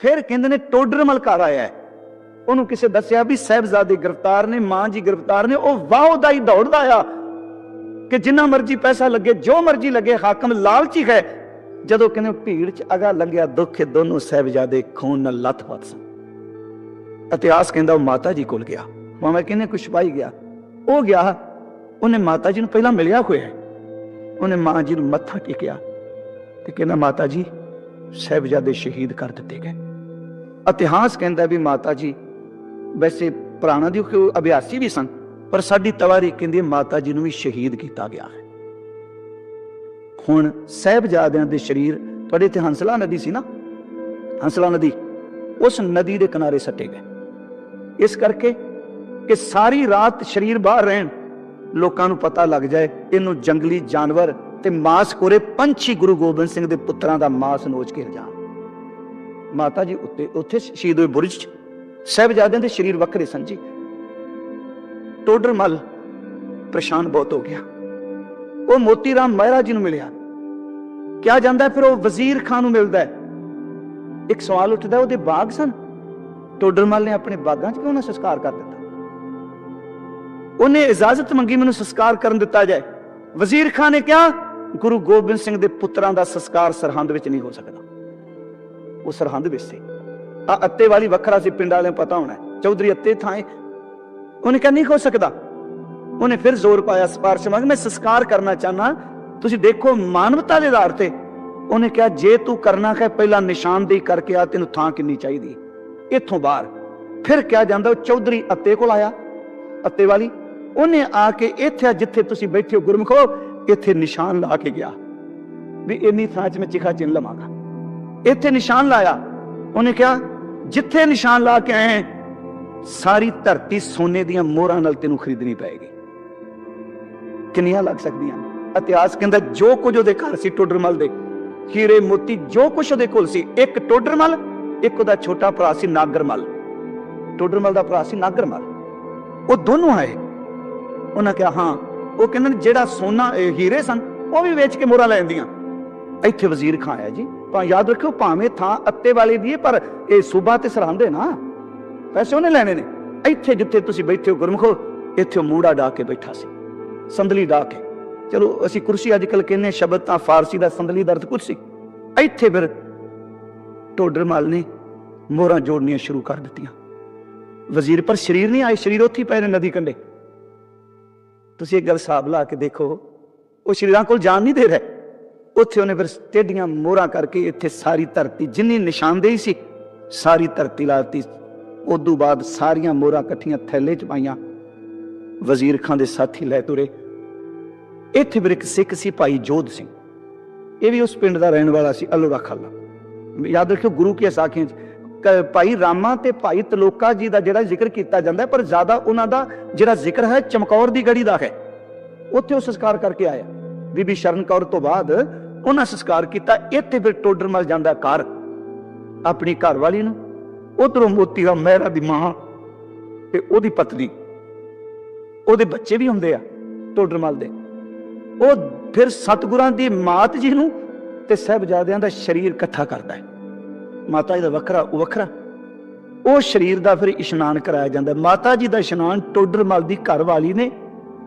ਫਿਰ ਕਹਿੰਦੇ ਨੇ ਟੋਡਰਮਲ ਘਰ ਆਇਆ ਹੈ। ਉਹਨੂੰ ਕਿਸੇ ਦੱਸਿਆ ਵੀ ਸਾਹਿਬਜ਼ਾਦੇ ਗ੍ਰਿਫਤਾਰ ਨੇ, ਮਾਂ ਜੀ ਗ੍ਰਿਫਤਾਰ ਨੇ, ਉਹ ਵਾਹ ਦਾ ਹੀ ਦੌੜਦਾ ਆ ਕਿ ਜਿੰਨਾ ਮਰਜ਼ੀ ਪੈਸਾ ਲੱਗੇ, ਜੋ ਮਰਜ਼ੀ ਲੱਗੇ, ਹਾਕਮ ਲਾਲਚੀ ਹੈ ਜਦੋਂ ਕਹਿੰਦੇ ਭੀੜ ਚ ਅਗਾ ਲੰਘਿਆ ਦੁੱਖ ਦੋਨੋਂ ਸਾਹਿਬਜ਼ਾਦੇ ਖੂਨ ਨਾਲ ਲੱਥ-ਪੱਥ ਸਨ। ਇਤਿਹਾਸ ਕਹਿੰਦਾ ਉਹ ਮਾਤਾ ਜੀ ਕੋਲ ਗਿਆ। ਮਾਮਾ ਕਹਿੰਦੇ ਕੁਛ ਪਾਈ ਗਿਆ। ਉਹ ਗਿਆ, ਉਹਨੇ ਮਾਤਾ ਜੀ ਨੂੰ ਪਹਿਲਾਂ ਮਿਲਿਆ ਹੋਇਆ ਉਹਨੇ ਮਾਂ ਜੀ ਨੂੰ ਮੱਥਾ ਟੇਕਿਆ ਤੇ ਕਹਿੰਦਾ, ਮਾਤਾ ਜੀ, ਸਾਹਿਬਜ਼ਾਦੇ ਸ਼ਹੀਦ ਕਰ ਦਿੱਤੇ ਗਏ। ਇਤਿਹਾਸ ਕਹਿੰਦਾ ਵੀ ਮਾਤਾ ਜੀ, ਵੈਸੇ ਪੁਰਾਣਾ ਦੀ ਅਭਿਆਸੀ ਵੀ ਸਨ, ਪਰ ਸਾਡੀ ਤਵਾਰੀ ਕਹਿੰਦੀ ਮਾਤਾ ਜੀ ਨੂੰ ਵੀ ਸ਼ਹੀਦ ਕੀਤਾ ਗਿਆ ਹੈ। ਹੁਣ ਸਾਹਿਬਜ਼ਾਦਿਆਂ ਦੇ ਸਰੀਰ ਤੁਹਾਡੇ ਇੱਥੇ ਹੰਸਲਾ ਨਦੀ ਸੀ ਨਾ? ਹੰਸਲਾ ਨਦੀ, ਉਸ ਨਦੀ ਦੇ ਕਿਨਾਰੇ ਸੱਟੇ ਗਏ। ਇਸ ਕਰਕੇ ਕਿ ਸਾਰੀ ਰਾਤ ਸਰੀਰ ਬਾਹਰ ਰਹਿਣ, ਲੋਕਾਂ ਨੂੰ ਪਤਾ ਲੱਗ ਜਾਏ, ਇਹਨੂੰ ਜੰਗਲੀ ਜਾਨਵਰ ਤੇ ਮਾਸ ਕੋਰੇ ਪੰਛੀ ਗੁਰੂ ਗੋਬਿੰਦ ਸਿੰਘ ਦੇ ਪੁੱਤਰਾਂ ਦਾ ਮਾਸ ਨੋਚ ਕੇ ਜਾਣ ਮਾਤਾ ਜੀ ਉੱਤੇ, ਉੱਥੇ ਸ਼ਹੀਦ ਹੋਏ ਬੁਰਜ ਚ। ਸਾਹਿਬਜ਼ਾਦਿਆਂ ਦੇ ਸਰੀਰ ਵੱਖਰੇ ਸਨ ਜੀ। ਟੋਡਰ ਮਲ ਪਰੇਸ਼ਾਨ ਬਹੁਤ ਹੋ ਗਿਆ। ਉਹ ਮੋਤੀ ਰਾਮ ਮਹਿਰਾ ਜੀ ਨੂੰ ਮਿਲਿਆ। ਕਿਹਾ ਜਾਂਦਾ ਫਿਰ ਉਹ ਵਜ਼ੀਰ ਖਾਨ ਨੂੰ ਮਿਲਦਾ ਇੱਕ ਸਵਾਲ ਉੱਠਦਾ ਉਹਦੇ ਬਾਗ ਸਨ? ਟੋਡਰਮਲ ਨੇ ਆਪਣੇ ਬਾਗਾਂ 'ਚ ਕਿਉਂ ਨਾ ਸੰਸਕਾਰ ਕਰ ਦਿੱਤਾ? ਉਹਨੇ ਇਜਾਜ਼ਤ ਮੰਗੀ, ਮੈਨੂੰ ਸੰਸਕਾਰ ਕਰਨ ਦਿੱਤਾ ਜਾਏ। ਵਜ਼ੀਰ ਖਾਨ ਨੇ ਕਿਹਾ, ਗੁਰੂ ਗੋਬਿੰਦ ਸਿੰਘ ਦੇ ਪੁੱਤਰਾਂ ਦਾ ਸੰਸਕਾਰ ਸਰਹੰਦ ਵਿੱਚ ਨਹੀਂ ਹੋ ਸਕਦਾ। ਉਹ ਸਰਹੰਦ ਵਿੱਚ ਸੀ। ਆ ਅੱਤੇ ਵਾਲੀ ਵੱਖਰਾ ਸੀ, ਪਿੰਡ ਵਾਲਿਆਂ ਨੂੰ ਪਤਾ ਹੋਣਾ। ਚੌਧਰੀ ਅੱਤੇ ਥਾਂ ਹੈ। ਉਹਨੇ ਕਿਹਾ, ਨਹੀਂ ਹੋ ਸਕਦਾ। ਉਹਨੇ ਫਿਰ ਜ਼ੋਰ ਪਾਇਆ ਸਪਾਰਸ਼ ਮੰਗ, ਮੈਂ ਸੰਸਕਾਰ ਕਰਨਾ ਚਾਹਨਾ ਤੁਸੀਂ ਦੇਖੋ ਮਾਨਵਤਾ ਦੇ ਆਧਾਰ ਤੇ। ਉਹਨੇ ਕਿਹਾ, ਜੇ ਤੂੰ ਕਰਨਾ ਹੈ ਪਹਿਲਾਂ ਨਿਸ਼ਾਨਦੇਹੀ ਕਰਕੇ ਆ, ਤੈਨੂੰ ਥਾਂ ਕਿੰਨੀ ਚਾਹੀਦੀ? ਇੱਥੋਂ ਬਾਹਰ ਫਿਰ ਕਿਹਾ ਜਾਂਦਾ, ਉਹ ਚੌਧਰੀ ਅੱਤੇ ਕੋਲ ਆਇਆ, ਅੱਤੇ ਵਾਲੀ। ਉਹਨੇ ਆ ਕੇ ਇੱਥੇ ਜਿੱਥੇ ਤੁਸੀਂ ਬੈਠੇ ਹੋ ਗੁਰਮਖੋ, ਇੱਥੇ ਨਿਸ਼ਾਨ ਲਾ ਕੇ ਗਿਆ। ਵੀ ਇੰਨੀ ਥਾਂ 'ਚ ਮੈਂ ਚਿਖਾ ਚਿੰਨ ਲਵਾਂਗਾ। ਇੱਥੇ ਨਿਸ਼ਾਨ ਲਾਇਆ। ਉਹਨੇ ਕਿਹਾ, ਜਿੱਥੇ ਨਿਸ਼ਾਨ ਲਾ ਕੇ ਆਏ, ਸਾਰੀ ਧਰਤੀ ਸੋਨੇ ਦੀਆਂ ਮੋਹਰਾਂ ਨਾਲ ਤੈਨੂੰ ਖਰੀਦਣੀ ਪਏਗੀ। ਕਿੰਨੀਆਂ ਲੱਗ ਸਕਦੀਆਂ? ਇਤਿਹਾਸ ਕਹਿੰਦਾ, ਜੋ ਕੁਝ ਉਹਦੇ ਘਰ ਸੀ, ਟੋਡਰਮਲ ਦੇ। ਹੀਰੇ, ਮੋਤੀ, ਜੋ ਕੁਝ ਉਹਦੇ ਕੋਲ ਸੀ, ਇੱਕ ਟੋਡਰਮਲ, ਇੱਕ ਉਹਦਾ ਛੋਟਾ ਭਰਾ ਸੀ, ਨਾਗਰਮਲ। ਟੋਡਰਮਲ ਦਾ ਭਰਾ ਸੀ, ਨਾਗਰਮਲ। ਉਹ ਦੋਨੋਂ ਆਏ। ਉਹਨਾਂ ਕਿਹਾ, ਹਾਂ। ਉਹ ਕਹਿੰਦੇ ਨੇ, ਜਿਹੜਾ ਸੋਨਾ ਹੀਰੇ ਸਨ, ਉਹ ਵੀ ਵੇਚ ਕੇ ਮੋਹਰਾਂ ਲੈਂਦੀਆਂ ਇੱਥੇ ਵਜ਼ੀਰ ਖਾਂ ਆਇਆ ਜੀ। ਤਾਂ ਯਾਦ ਰੱਖਿਓ, ਭਾਵੇਂ ਥਾਂ ਅੱਤੇ ਵਾਲੇ ਦੀ ਹੈ ਪਰ ਇਹ ਸੂਬਾ ਤੇ ਸਰਹੰਦ ਹੈ ਨਾ। ਪੈਸੇ ਉਹਨੇ ਲੈਣੇ ਨੇ। ਇੱਥੇ ਜਿੱਥੇ ਤੁਸੀਂ ਬੈਠੇ ਹੋ, ਗੁਰਮਖੋ, ਇੱਥੇ ਮੂੜਾ ਡਾ ਕੇ ਬੈਠਾ ਸੀ। ਸੰਦਲੀ ਡਾ ਕੇ। ਚਲੋ, ਅਸੀਂ ਕੁਰਸੀ ਅੱਜ ਕੱਲ ਕਹਿੰਦੇ ਸ਼ਬਦ ਤਾਂ ਫਾਰਸੀ ਦਾ ਸੰਦਲੀ ਦਾ ਅਰਥ ਕੁਰਸੀ ਇੱਥੇ ਫਿਰ ਟੋਡਰਮਲ ਨੇ ਮੋਹਰਾਂ ਜੋੜਨੀਆਂ ਸ਼ੁਰੂ ਕਰ ਦਿੱਤੀਆਂ। ਵਜ਼ੀਰ ਪਰ ਸ਼ਰੀਰ ਨਹੀਂ ਆਏ, ਸ਼ਰੀਰ ਉੱਥੇ ਪਏ ਨੇ ਨਦੀ ਕੰਢੇ। ਤੁਸੀਂ ਇੱਕ ਗੱਲ ਹਿਸਾਬ ਲਾ ਕੇ ਦੇਖੋ, ਉਹ ਸ਼ਰੀਰਾਂ ਕੋਲ ਜਾਣ ਨਹੀਂ ਦੇ ਰਹੇ। ਉੱਥੇ ਉਹਨੇ ਫਿਰ ਟੇਡੀਆਂ ਮੋਹਰਾਂ ਕਰਕੇ ਇੱਥੇ ਸਾਰੀ ਧਰਤੀ, ਜਿੰਨੀ ਨਿਸ਼ਾਨਦੇਹੀ ਸੀ, ਸਾਰੀ ਧਰਤੀ ਲਾਤੀ। ਉਦੋਂ ਬਾਅਦ ਸਾਰੀਆਂ ਮੋਹਰਾਂ ਇਕੱਠੀਆਂ ਥੈਲੇ 'ਚ ਪਾਈਆਂ। ਵਜ਼ੀਰ ਖਾਨ ਦੇ ਸਾਥੀ ਲੈ ਤੁਰੇ। ਇੱਥੇ ਫਿਰ ਇੱਕ ਸਿੱਖ ਸੀ, ਭਾਈ ਜੋਧ ਸਿੰਘ। ਇਹ ਵੀ ਉਸ ਪਿੰਡ ਦਾ ਰਹਿਣ ਵਾਲਾ ਸੀ, ਅਲੋਰਾ ਖਾਲਾ। ਯਾਦ ਰੱਖਿਓ ਗੁਰੂ ਕੀ ਸਾਖੀਆਂ 'ਚ ਭਾਈ ਰਾਮਾ ਤੇ ਭਾਈ ਤਲੋਕਾ ਜੀ ਦਾ ਜਿਹੜਾ ਜ਼ਿਕਰ ਕੀਤਾ ਜਾਂਦਾ ਪਰ ਜ਼ਿਆਦਾ ਉਹਨਾਂ ਦਾ ਜਿਹੜਾ ਜ਼ਿਕਰ ਹੈ, ਚਮਕੌਰ ਦੀ ਗੜੀ ਦਾ ਹੈ। ਉੱਥੇ ਉਹ ਸੰਸਕਾਰ ਕਰਕੇ ਆਇਆ। ਬੀਬੀ ਸ਼ਰਨ ਕੌਰ ਤੋਂ ਬਾਅਦ ਉਹਨਾਂ ਸੰਸਕਾਰ ਕੀਤਾ, ਇੱਥੇ ਫਿਰ ਟੋਡਰਮਲ ਜਾਂਦਾ ਘਰ। ਆਪਣੀ ਘਰ ਵਾਲੀ ਨੂੰ, ਉਧਰੋਂ ਮੋਤੀ ਰਾਮ ਮਹਿਰਾ ਦੀ ਮਾਂ ਤੇ ਉਹਦੀ ਪਤਨੀ। ਉਹਦੇ ਬੱਚੇ ਵੀ ਹੁੰਦੇ ਆ ਟੋਡਰਮਲ ਦੇ। ਉਹ ਫਿਰ ਸਤਿਗੁਰਾਂ ਦੀ ਮਾਤ ਜੀ ਨੂੰ ਤੇ ਸਹਿਬਜ਼ਾਦਿਆਂ ਦਾ ਸਰੀਰ ਇਕੱਠਾ ਕਰਦਾ ਹੈ। ਮਾਤਾ ਜੀ ਦਾ ਵੱਖਰਾ, ਉਹ ਵੱਖਰਾ। ਉਹ ਸਰੀਰ ਦਾ ਫਿਰ ਇਸ਼ਨਾਨ ਕਰਾਇਆ ਜਾਂਦਾ। ਮਾਤਾ ਜੀ ਦਾ ਇਸ਼ਨਾਨ ਟੋਡਰਮਲ ਦੀ ਘਰ ਵਾਲੀ ਨੇ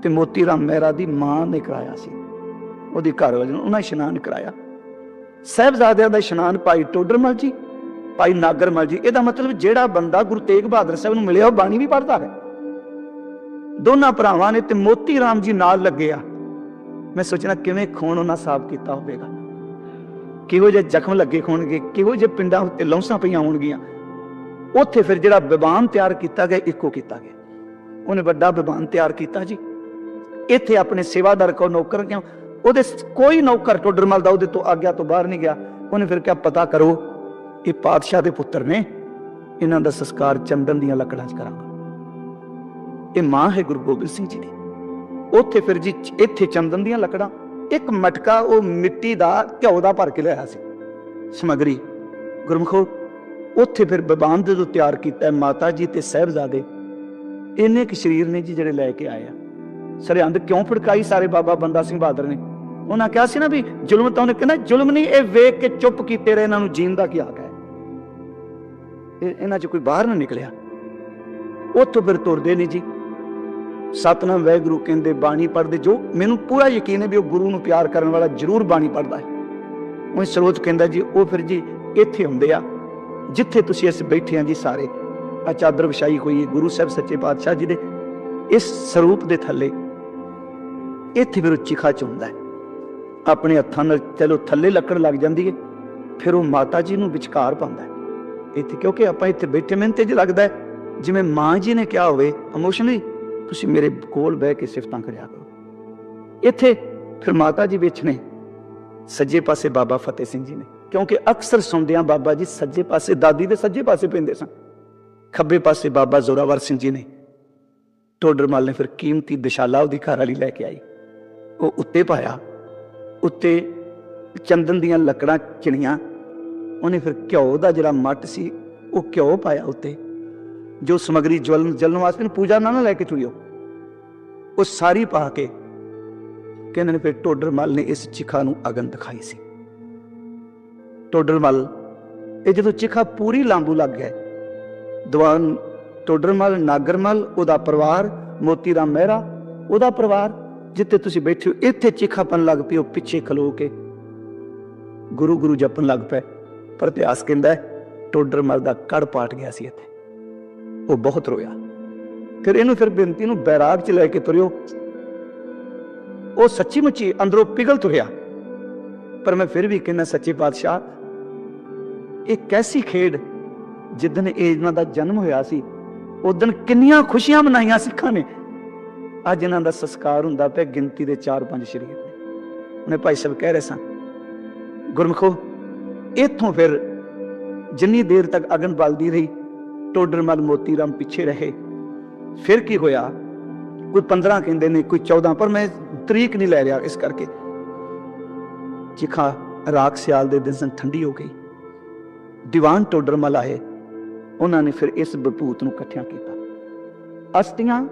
ਤੇ ਮੋਤੀ ਰਾਮ ਮਹਿਰਾ ਦੀ ਮਾਂ ਨੇ ਕਰਾਇਆ ਸੀ। ਉਹਦੀ ਘਰ ਵਾਲੀ ਨੂੰ ਉਹਨਾਂ ਇਸ਼ਨਾਨ ਕਰਾਇਆ। ਸਹਿਬਜ਼ਾਦਿਆਂ ਦਾ ਇਸ਼ਨਾਨ ਭਾਈ ਟੋਡਰਮਲ ਜੀ, ਭਾਈ ਨਾਗਰਮਲ ਜੀ, ਇਹਦਾ ਮਤਲਬ ਜਿਹੜਾ ਬੰਦਾ ਗੁਰੂ ਤੇਗ ਬਹਾਦਰ ਸਾਹਿਬ ਨੂੰ ਮਿਲਿਆ, ਉਹ ਬਾਣੀ ਵੀ ਪੜ੍ਹਦਾ ਹੈ। ਦੋਨਾਂ ਭਰਾਵਾਂ ਨੇ ਤੇ ਮੋਤੀ ਰਾਮ ਜੀ ਨਾਲ ਲੱਗੇ ਮੈਂ ਸੋਚਣਾ ਕਿਵੇਂ ਖੂਨ ਉਹਨਾਂ ਸਾਫ਼ ਕੀਤਾ ਹੋਵੇਗਾ। ਕਿਹੋ ਜਿਹੇ ਜ਼ਖਮ ਲੱਗੇ ਹੋਣਗੇ, ਕਿਹੋ ਜਿਹੇ ਪਿੰਡਾਂ ਉੱਤੇ ਲੌਂਸਾਂ ਪਈਆਂ ਹੋਣਗੀਆਂ। ਉੱਥੇ ਫਿਰ ਜਿਹੜਾ ਵਿਵਾਨ ਤਿਆਰ ਕੀਤਾ ਗਿਆ, ਇੱਕੋ ਕੀਤਾ ਗਿਆ। ਉਹਨੇ ਵੱਡਾ ਵਿਵਾਨ ਤਿਆਰ ਕੀਤਾ ਜੀ। ਇੱਥੇ ਆਪਣੇ ਸੇਵਾਦਾਰ ਕੋ ਨੌਕਰ ਕਿਉਂ? ਉਹਦੇ ਕੋਈ ਨੌਕਰ ਟੋਡਰਮਲ ਦਾ ਉਹਦੇ ਤੋਂ ਆਗਿਆ ਤੋਂ ਬਾਹਰ ਨਹੀਂ ਗਿਆ। ਉਹਨੇ ਫਿਰ ਕਿਹਾ, ਪਤਾ ਕਰੋ, ਇਹ ਪਾਤਸ਼ਾਹ ਦੇ ਪੁੱਤਰ ਨੇ, ਇਹਨਾਂ ਦਾ ਸੰਸਕਾਰ ਚੰਦਨ ਦੀਆਂ ਲੱਕੜਾਂ 'ਚ ਕਰਾਂਗਾ। ਇਹ ਮਾਂ ਹੈ ਗੁਰੂ ਗੋਬਿੰਦ ਸਿੰਘ ਜੀ ਦੀ। ਉੱਥੇ ਫਿਰ ਜੀ ਇੱਥੇ ਚੰਦਨ ਦੀਆਂ ਲੱਕੜਾਂ, ਇੱਕ ਮਟਕਾ ਉਹ ਮਿੱਟੀ ਦਾ ਘਿਓ ਦਾ ਭਰ ਕੇ ਲਿਆਇਆ ਸੀ। ਸਮਗਰੀ, ਗੁਰਮਖੋ, ਉੱਥੇ ਫਿਰ ਬਬਾਨ ਦੇ ਤੋਂ ਤਿਆਰ ਕੀਤਾ, ਮਾਤਾ ਜੀ ਤੇ ਸਹਿਬਜ਼ਾਦੇ, ਇੰਨੇ ਕੁ ਸ਼ਰੀਰ ਨੇ ਜੀ ਜਿਹੜੇ ਲੈ ਕੇ ਆਏ ਆ। ਸਰਹੰਦ ਕਿਉਂ ਫੜਕਾਈ ਸਾਰੇ ਬਾਬਾ ਬੰਦਾ ਸਿੰਘ ਬਹਾਦਰ ਨੇ? ਉਹਨਾਂ ਕਿਹਾ ਸੀ ਨਾ ਵੀ ਜ਼ੁਲਮ ਤਾਂ ਉਹਨੇ ਕਹਿੰਦਾ, ਜ਼ੁਲਮ ਨਹੀਂ, ਇਹ ਵੇਖ ਕੇ ਚੁੱਪ ਕੀਤੇ ਰਹੇ, ਇਹਨਾਂ ਨੂੰ ਜੀਣ ਦਾ ਕੀ ਹੱਕ ਹੈ? ਇਹਨਾਂ 'ਚ ਕੋਈ ਬਾਹਰ ਨਾ ਨਿਕਲਿਆ। ਉੱਥੋਂ ਫਿਰ ਤੁਰਦੇ ਨਹੀਂ ਜੀ। ਸਤਨਾਮ ਵੈਗੁਰੂ ਕਹਿੰਦੇ, ਬਾਣੀ ਪੜ੍ਹਦੇ, ਜੋ ਮੈਨੂੰ ਪੂਰਾ ਯਕੀਨ ਹੈ ਵੀ ਉਹ ਗੁਰੂ ਨੂੰ ਪਿਆਰ ਕਰਨ ਵਾਲਾ ਜ਼ਰੂਰ ਬਾਣੀ ਪੜ੍ਹਦਾ ਹੈ। ਉਹ ਸਰੋਤ ਕਹਿੰਦਾ ਜੀ, ਉਹ ਫਿਰ ਜੀ ਇੱਥੇ ਹੁੰਦੇ ਆ, ਜਿੱਥੇ ਤੁਸੀਂ ਅਸੀਂ ਬੈਠੇ ਆ ਜੀ ਸਾਰੇ। ਆ ਚਾਦਰ ਵਿਛਾਈ ਹੋਈ ਹੈ, ਗੁਰੂ ਸਾਹਿਬ ਸੱਚੇ ਪਾਤਸ਼ਾਹ ਜੀ ਦੇ, ਇਸ ਸਰੂਪ ਦੇ ਥੱਲੇ। ਇੱਥੇ ਫਿਰ ਉਹ ਚ ਹੁੰਦਾ ਹੈ। ਆਪਣੇ ਹੱਥਾਂ ਨਾਲ ਚਲੋ ਥੱਲੇ ਲੱਕੜ ਲੱਗ ਜਾਂਦੀ ਹੈ, ਫਿਰ ਉਹ ਮਾਤਾ ਜੀ ਨੂੰ ਵਿਚਕਾਰ ਪਾਉਂਦਾ ਇੱਥੇ ਕਿਉਂਕਿ ਆਪਾਂ ਇੱਥੇ ਬੈਠੇ ਮੈਨੂੰ ਤੇ ਜ ਲੱਗਦਾ ਜਿਵੇਂ ਮਾਂ ਜੀ ਨੇ ਕਿਹਾ ਹੋਵੇ ਇਮੋਸ਼ਨਲੀ ਤੁਸੀਂ ਮੇਰੇ ਕੋਲ ਬਹਿ ਕੇ ਸਿਫਤਾਂ ਕਰਿਆ ਕਰੋ। ਇੱਥੇ ਫਿਰ ਮਾਤਾ ਜੀ ਵਿੱਚ ਨੇ, ਸੱਜੇ ਪਾਸੇ ਬਾਬਾ ਫਤਿਹ ਸਿੰਘ ਜੀ ਨੇ, ਕਿਉਂਕਿ ਅਕਸਰ ਸੁਣਦਿਆਂ ਬਾਬਾ ਜੀ ਸੱਜੇ ਪਾਸੇ, ਦਾਦੀ ਦੇ ਸੱਜੇ ਪਾਸੇ ਪੈਂਦੇ ਸਨ। ਖੱਬੇ ਪਾਸੇ ਬਾਬਾ ਜ਼ੋਰਾਵਰ ਸਿੰਘ ਜੀ ਨੇ ਟੋਡਰਮਲ ਨੇ ਫਿਰ ਕੀਮਤੀ ਦਿਸ਼ਾਲਾ ਉਹਦੀ ਘਰ ਵਾਲੀ ਲੈ ਕੇ ਆਈ। ਉਹ ਉੱਤੇ ਪਾਇਆ ਉੱਤੇ ਚੰਦਨ ਦੀਆਂ ਲੱਕੜਾਂ ਚਿਣੀਆਂ, ਉਹਨੇ ਫਿਰ ਘਿਓ ਦਾ ਜਿਹੜਾ ਮੱਟ ਸੀ, ਉਹ ਘਿਓ ਪਾਇਆ ਉੱਤੇ, ਜੋ ਸਮਗਰੀ ਜਲਨ ਜਲਨ ਵਾਸਤੇ ਪੂਜਾ ਨਾਲ ਨਾ ਲੈ ਕੇ ਚੁਈਓ ਉਹ ਸਾਰੀ ਪਾ ਕੇ ਕਹਿੰਦੇ ਨੇ ਫਿਰ ਟੋਡਰਮਲ ਨੇ ਇਸ ਚਿਖਾ ਨੂੰ ਅਗਨ ਦਿਖਾਈ ਸੀ। ਟੋਡਰਮਲ ਇਹ ਜਦੋਂ ਚਿਖਾ ਪੂਰੀ ਲਾਂਬੂ ਲੱਗ ਗਿਆ, ਦੀਵਾਨ ਟੋਡਰਮਲ ਨਾਗਰਮਲ ਉਹਦਾ ਪਰਿਵਾਰ, ਮੋਤੀ ਰਾਮ ਮਹਿਰਾ, ਉਹਦਾ ਪਰਿਵਾਰ ਜਿੱਥੇ ਤੁਸੀਂ ਬੈਠੇ ਹੋ, ਇੱਥੇ ਚਿਖਾਪਨ ਲੱਗ ਪਈ ਉਹ ਪਿੱਛੇ ਖਲੋ ਕੇ ਗੁਰੂ ਗੁਰੂ ਜਪਣ ਲੱਗ ਪਏ। ਪਰ ਇਤਿਹਾਸ ਕਹਿੰਦਾ ਟੋਡਰ ਟੋਡਰਮਲ ਦਾ ਕੜ ਪਾਟ ਗਿਆ ਸੀ ਇੱਥੇ। ਉਹ ਬਹੁਤ ਰੋਇਆ। ਫਿਰ ਇਹਨੂੰ ਫਿਰ ਬੇਨਤੀ ਨੂੰ ਬੈਰਾਗ ਚ ਲੈ ਕੇ ਤੁਰਿਓ। ਉਹ ਸੱਚੀ ਮੁੱਚੀ ਅੰਦਰੋਂ ਪਿਘਲ ਤੁਰਿਆ। ਪਰ ਮੈਂ ਫਿਰ ਵੀ ਕਹਿੰਦਾ, ਸੱਚੇ ਪਾਤਸ਼ਾਹ, ਇਹ ਕੈਸੀ ਖੇਡ ਜਿੱਦਨ ਇਹ ਇਹਨਾਂ ਦਾ ਜਨਮ ਹੋਇਆ ਸੀ ਉਦੋਂ ਕਿੰਨੀਆਂ ਖੁਸ਼ੀਆਂ ਮਨਾਈਆਂ ਸਿੱਖਾਂ ਨੇ। ਅੱਜ ਇਹਨਾਂ ਦਾ ਸੰਸਕਾਰ ਹੁੰਦਾ ਪਿਆ ਗਿਣਤੀ ਦੇ 4-5 ਸ਼ਰੀਰ ਨੇ। ਉਹਨੇ ਭਾਈ ਸਾਹਿਬ ਕਹਿ ਰਹੇ ਸਨ, ਗੁਰਮਖੋ, ਇੱਥੋਂ ਫਿਰ ਜਿੰਨੀ ਦੇਰ ਤੱਕ ਅਗਨ ਬਲਦੀ ਰਹੀ ਟੋਡਰਮਲ ਮੋਤੀ ਪਿੱਛੇ ਰਹੇ, ਫਿਰ ਕੀ ਹੋਇਆ? ਕੋਈ 15 ਕਹਿੰਦੇ ਨੇ, ਕੋਈ 14 ਪਰ ਮੈਂ ਤਰੀਕ ਨਹੀਂ ਲੈ ਰਿਹਾ ਇਸ ਕਰਕੇ। ਚਿਖਾ ਰਾਖ ਸਿਆਲ ਦੇ ਦਿਨ ਠੰਡੀ ਹੋ ਗਈ। ਦੀਵਾਨ ਟੋਡਰਮਲ ਆਏ, ਉਹਨਾਂ ਨੇ ਫਿਰ ਇਸ ਬਪੂਤ ਨੂੰ ਇਕੱਠਿਆਂ ਕੀਤਾ। ਅਸਤੀਆਂ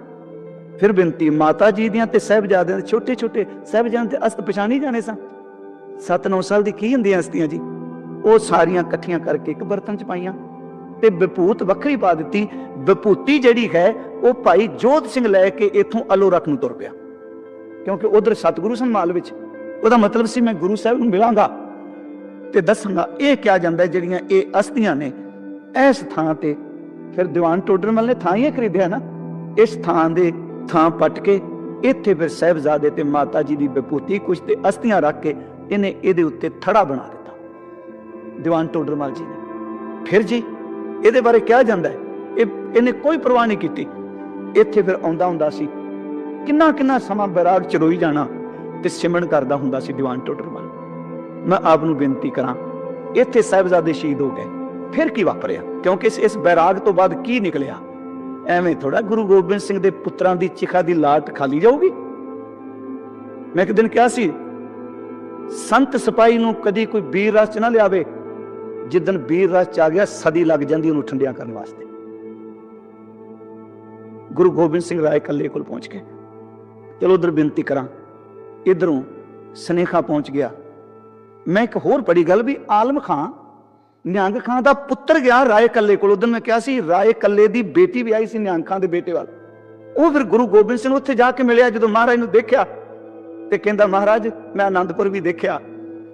ਫਿਰ ਬੇਨਤੀ, ਮਾਤਾ ਜੀ ਦੀਆਂ ਤੇ ਸਹਿਬਜ਼ਾਦਿਆਂ ਦੇ ਛੋਟੇ ਛੋਟੇ ਸਹਿਬਜ਼ਾਦਿਆਂ ਤੇ ਅਸਤ ਪਛਾਣੀ ਜਾਣੇ ਸਨ 7-9 ਸਾਲ ਦੀ ਕੀ ਹੁੰਦੀਆਂ ਅਸਤੀਆਂ ਜੀ? ਉਹ ਸਾਰੀਆਂ ਇਕੱਠੀਆਂ ਕਰਕੇ ਇੱਕ ਬਰਤਨ ਚ ਪਾਈਆਂ ਤੇ ਵਿਭੂਤ ਵੱਖਰੀ ਪਾ ਦਿੱਤੀ। ਵਿਭੂਤੀ ਜਿਹੜੀ ਹੈ, ਉਹ ਭਾਈ ਜੋਧ ਸਿੰਘ ਲੈ ਕੇ ਇਥੋਂ ਅਲੋਰਕ ਨੂੰ ਤੁਰ ਪਿਆ। ਕਿਉਂਕਿ ਉਧਰ ਸਤਿਗੁਰੂ ਸਨ ਮਾਲ ਵਿੱਚ ਉਹਦਾ ਮਤਲਬ ਸੀ, ਮੈਂ ਗੁਰੂ ਸਾਹਿਬ ਨੂੰ ਮਿਲਾਂਗਾ ਤੇ ਦੱਸਾਂਗਾ, ਇਹ ਕਿਹਾ ਜਾਂਦਾ ਜਿਹੜੀਆਂ ਇਹ ਅਸਤੀਆਂ ਨੇ, ਇਸ ਥਾਂ ਤੇ ਫਿਰ ਦੀਵਾਨ ਟੋਡਰਮਲ ਨੇ ਥਾਂ ਹੀ ਖਰੀਦਿਆ ਨਾ, ਇਸ ਥਾਂ ਦੇ ਥਾਂ ਪੱਟ ਕੇ ਇੱਥੇ ਫਿਰ ਸਹਿਬਜ਼ਾਦੇ ਤੇ ਮਾਤਾ ਜੀ ਦੀ ਵਿਭੂਤੀ ਕੁਛ ਤੇ ਅਸਤੀਆਂ ਰੱਖ ਕੇ ਇਹਨੇ ਇਹਦੇ ਉੱਤੇ ਥੜਾ ਬਣਾ ਦਿੱਤਾ। ਦੀਵਾਨ ਟੋਡਰਮਲ ਜੀ ਨੇ। ਫਿਰ ਜੀ, ਇਹਦੇ ਬਾਰੇ ਕਿਹਾ ਜਾਂਦਾ ਹੈ? ਇਹ, ਇਹਨੇ ਕੋਈ ਪਰਵਾਹ ਨਹੀਂ ਕੀਤੀ। ਇੱਥੇ ਫਿਰ ਆਉਂਦਾ ਹੁੰਦਾ ਸੀ, ਕਿੰਨਾ ਕਿੰਨਾ ਸਮਾਂ ਬੈਰਾਗ ਚ ਰੋਈ ਜਾਣਾ ਤੇ ਸਿਮਰਨ ਕਰਦਾ ਹੁੰਦਾ ਸੀ ਦੀਵਾਨ ਟੋਡਰਮਲ ਮੈਂ ਆਪ ਨੂੰ ਬੇਨਤੀ ਕਰਾਂ, ਇੱਥੇ ਸਾਹਿਬਜ਼ਾਦੇ ਸ਼ਹੀਦ ਹੋ ਗਏ, ਫਿਰ ਕੀ ਵਾਪਰਿਆ? ਕਿਉਂਕਿ ਇਸ ਬੈਰਾਗ ਤੋਂ ਬਾਅਦ ਕੀ ਨਿਕਲਿਆ? ਐਵੇਂ ਥੋੜਾ ਗੁਰੂ ਗੋਬਿੰਦ ਸਿੰਘ ਦੇ ਪੁੱਤਰਾਂ ਦੀ ਚਿਖਾ ਦੀ ਲਾਟ ਖਾਲੀ ਜਾਊਗੀ? ਮੈਂ ਇੱਕ ਦਿਨ ਕਿਹਾ ਸੀ, ਸੰਤ ਸਿਪਾਹੀ ਨੂੰ ਕਦੀ ਕੋਈ ਵੀਰ ਰਸ ਚ ਨਾ ਲਿਆਵੇ ਜਿੱਦਨ ਵੀਰ ਰਸ ਚ ਆ ਗਿਆ, ਸਦੀ ਲੱਗ ਜਾਂਦੀ ਉਹਨੂੰ ਠੰਡਿਆ ਕਰਨ ਵਾਸਤੇ। ਗੁਰੂ ਗੋਬਿੰਦ ਸਿੰਘ ਰਾਏ ਕੱਲੇ ਕੋਲ ਪਹੁੰਚ ਗਏ। ਚਲੋ ਉਧਰ ਬੇਨਤੀ ਕਰਾਂ, ਇਧਰੋਂ ਸਨੇਖਾ ਪਹੁੰਚ ਗਿਆ। ਮੈਂ ਇੱਕ ਹੋਰ ਬੜੀ ਗੱਲ ਵੀ, ਆਲਮ ਖਾਂ ਨਿਹੰਗ ਖਾਂ ਦਾ ਪੁੱਤਰ ਗਿਆ ਰਾਏ ਕੱਲੇ ਕੋਲ। ਉਦੋਂ ਮੈਂ ਕਿਹਾ ਸੀ, ਰਾਏ ਕੱਲੇ ਦੀ ਬੇਟੀ ਵੀ ਆਈ ਸੀ ਨਿਹੰਗ ਖਾਂ ਦੇ ਬੇਟੇ ਵੱਲ। ਉਹ ਫਿਰ ਗੁਰੂ ਗੋਬਿੰਦ ਸਿੰਘ ਉੱਥੇ ਜਾ ਕੇ ਮਿਲਿਆ, ਜਦੋਂ ਮਹਾਰਾਜ ਨੂੰ ਦੇਖਿਆ। ਤੇ ਕਹਿੰਦਾ, ਮਹਾਰਾਜ, ਮੈਂ ਆਨੰਦਪੁਰ ਵੀ ਦੇਖਿਆ,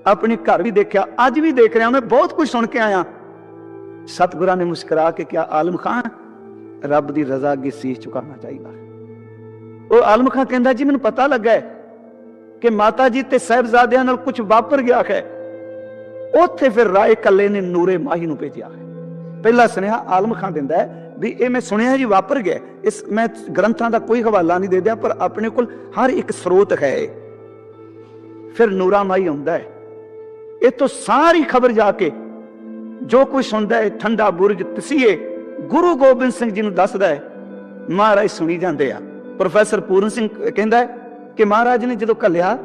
ਆਪਣੇ ਘਰ ਵੀ ਦੇਖਿਆ, ਅੱਜ ਵੀ ਦੇਖ ਰਿਹਾ, ਮੈਂ ਬਹੁਤ ਕੁਝ ਸੁਣ ਕੇ ਆਇਆ। ਸਤਿਗੁਰਾਂ ਨੇ ਮੁਸਕਰਾ ਕੇ ਕਿਹਾ, ਆਲਮ ਖਾਂ ਰੱਬ ਦੀ ਰਜ਼ਾ ਅੱਗੇ ਸੀਸ ਝੁਕਾਉਣਾ ਚਾਹੀਦਾ। ਉਹ ਆਲਮ ਖਾਂ ਕਹਿੰਦਾ, ਜੀ, ਮੈਨੂੰ ਪਤਾ ਲੱਗਾ ਕਿ ਮਾਤਾ ਜੀ ਤੇ ਸਹਿਬਜ਼ਾਦਿਆਂ ਨਾਲ ਕੁਝ ਵਾਪਰ ਗਿਆ ਹੈ। ਉੱਥੇ ਫਿਰ ਰਾਏ ਕੱਲੇ ਨੇ ਨੂਰੇ ਮਾਹੀ ਨੂੰ ਭੇਜਿਆ ਹੈ। ਪਹਿਲਾ ਸੁਨੇਹਾ ਆਲਮ ਖਾਂ ਦਿੰਦਾ ਹੈ ਵੀ ਇਹ ਮੈਂ ਸੁਣਿਆ ਜੀ, ਵਾਪਰ ਗਿਆ। ਇਸ ਮੈਂ ਗ੍ਰੰਥਾਂ ਦਾ ਕੋਈ ਹਵਾਲਾ ਨਹੀਂ ਦੇ ਦਿਆ, ਪਰ ਆਪਣੇ ਕੋਲ ਹਰ ਇੱਕ ਸਰੋਤ ਹੈ। ਫਿਰ ਨੂਰਾ ਮਾਹੀ ਆਉਂਦਾ ਹੈ। ਇਹ ਤੋਂ ਸਾਰੀ ਖਬਰ ਜਾ ਕੇ ਜੋ ਕੁਝ ਹੁੰਦਾ ਹੈ, ਠੰਡਾ ਬੁਰਜ ਤਸੀਏ ਗੁਰੂ ਗੋਬਿੰਦ ਸਿੰਘ ਜੀ ਨੂੰ ਦੱਸਦਾ ਹੈ। ਮਹਾਰਾਜ ਸੁਣੀ ਜਾਂਦੇ ਆ। ਪ੍ਰੋਫੈਸਰ ਪੂਰਨ ਸਿੰਘ ਕਹਿੰਦਾ ਹੈ ਕਿ ਮਹਾਰਾਜ ਨੇ ਜਦੋਂ ਕੱਲਿਆ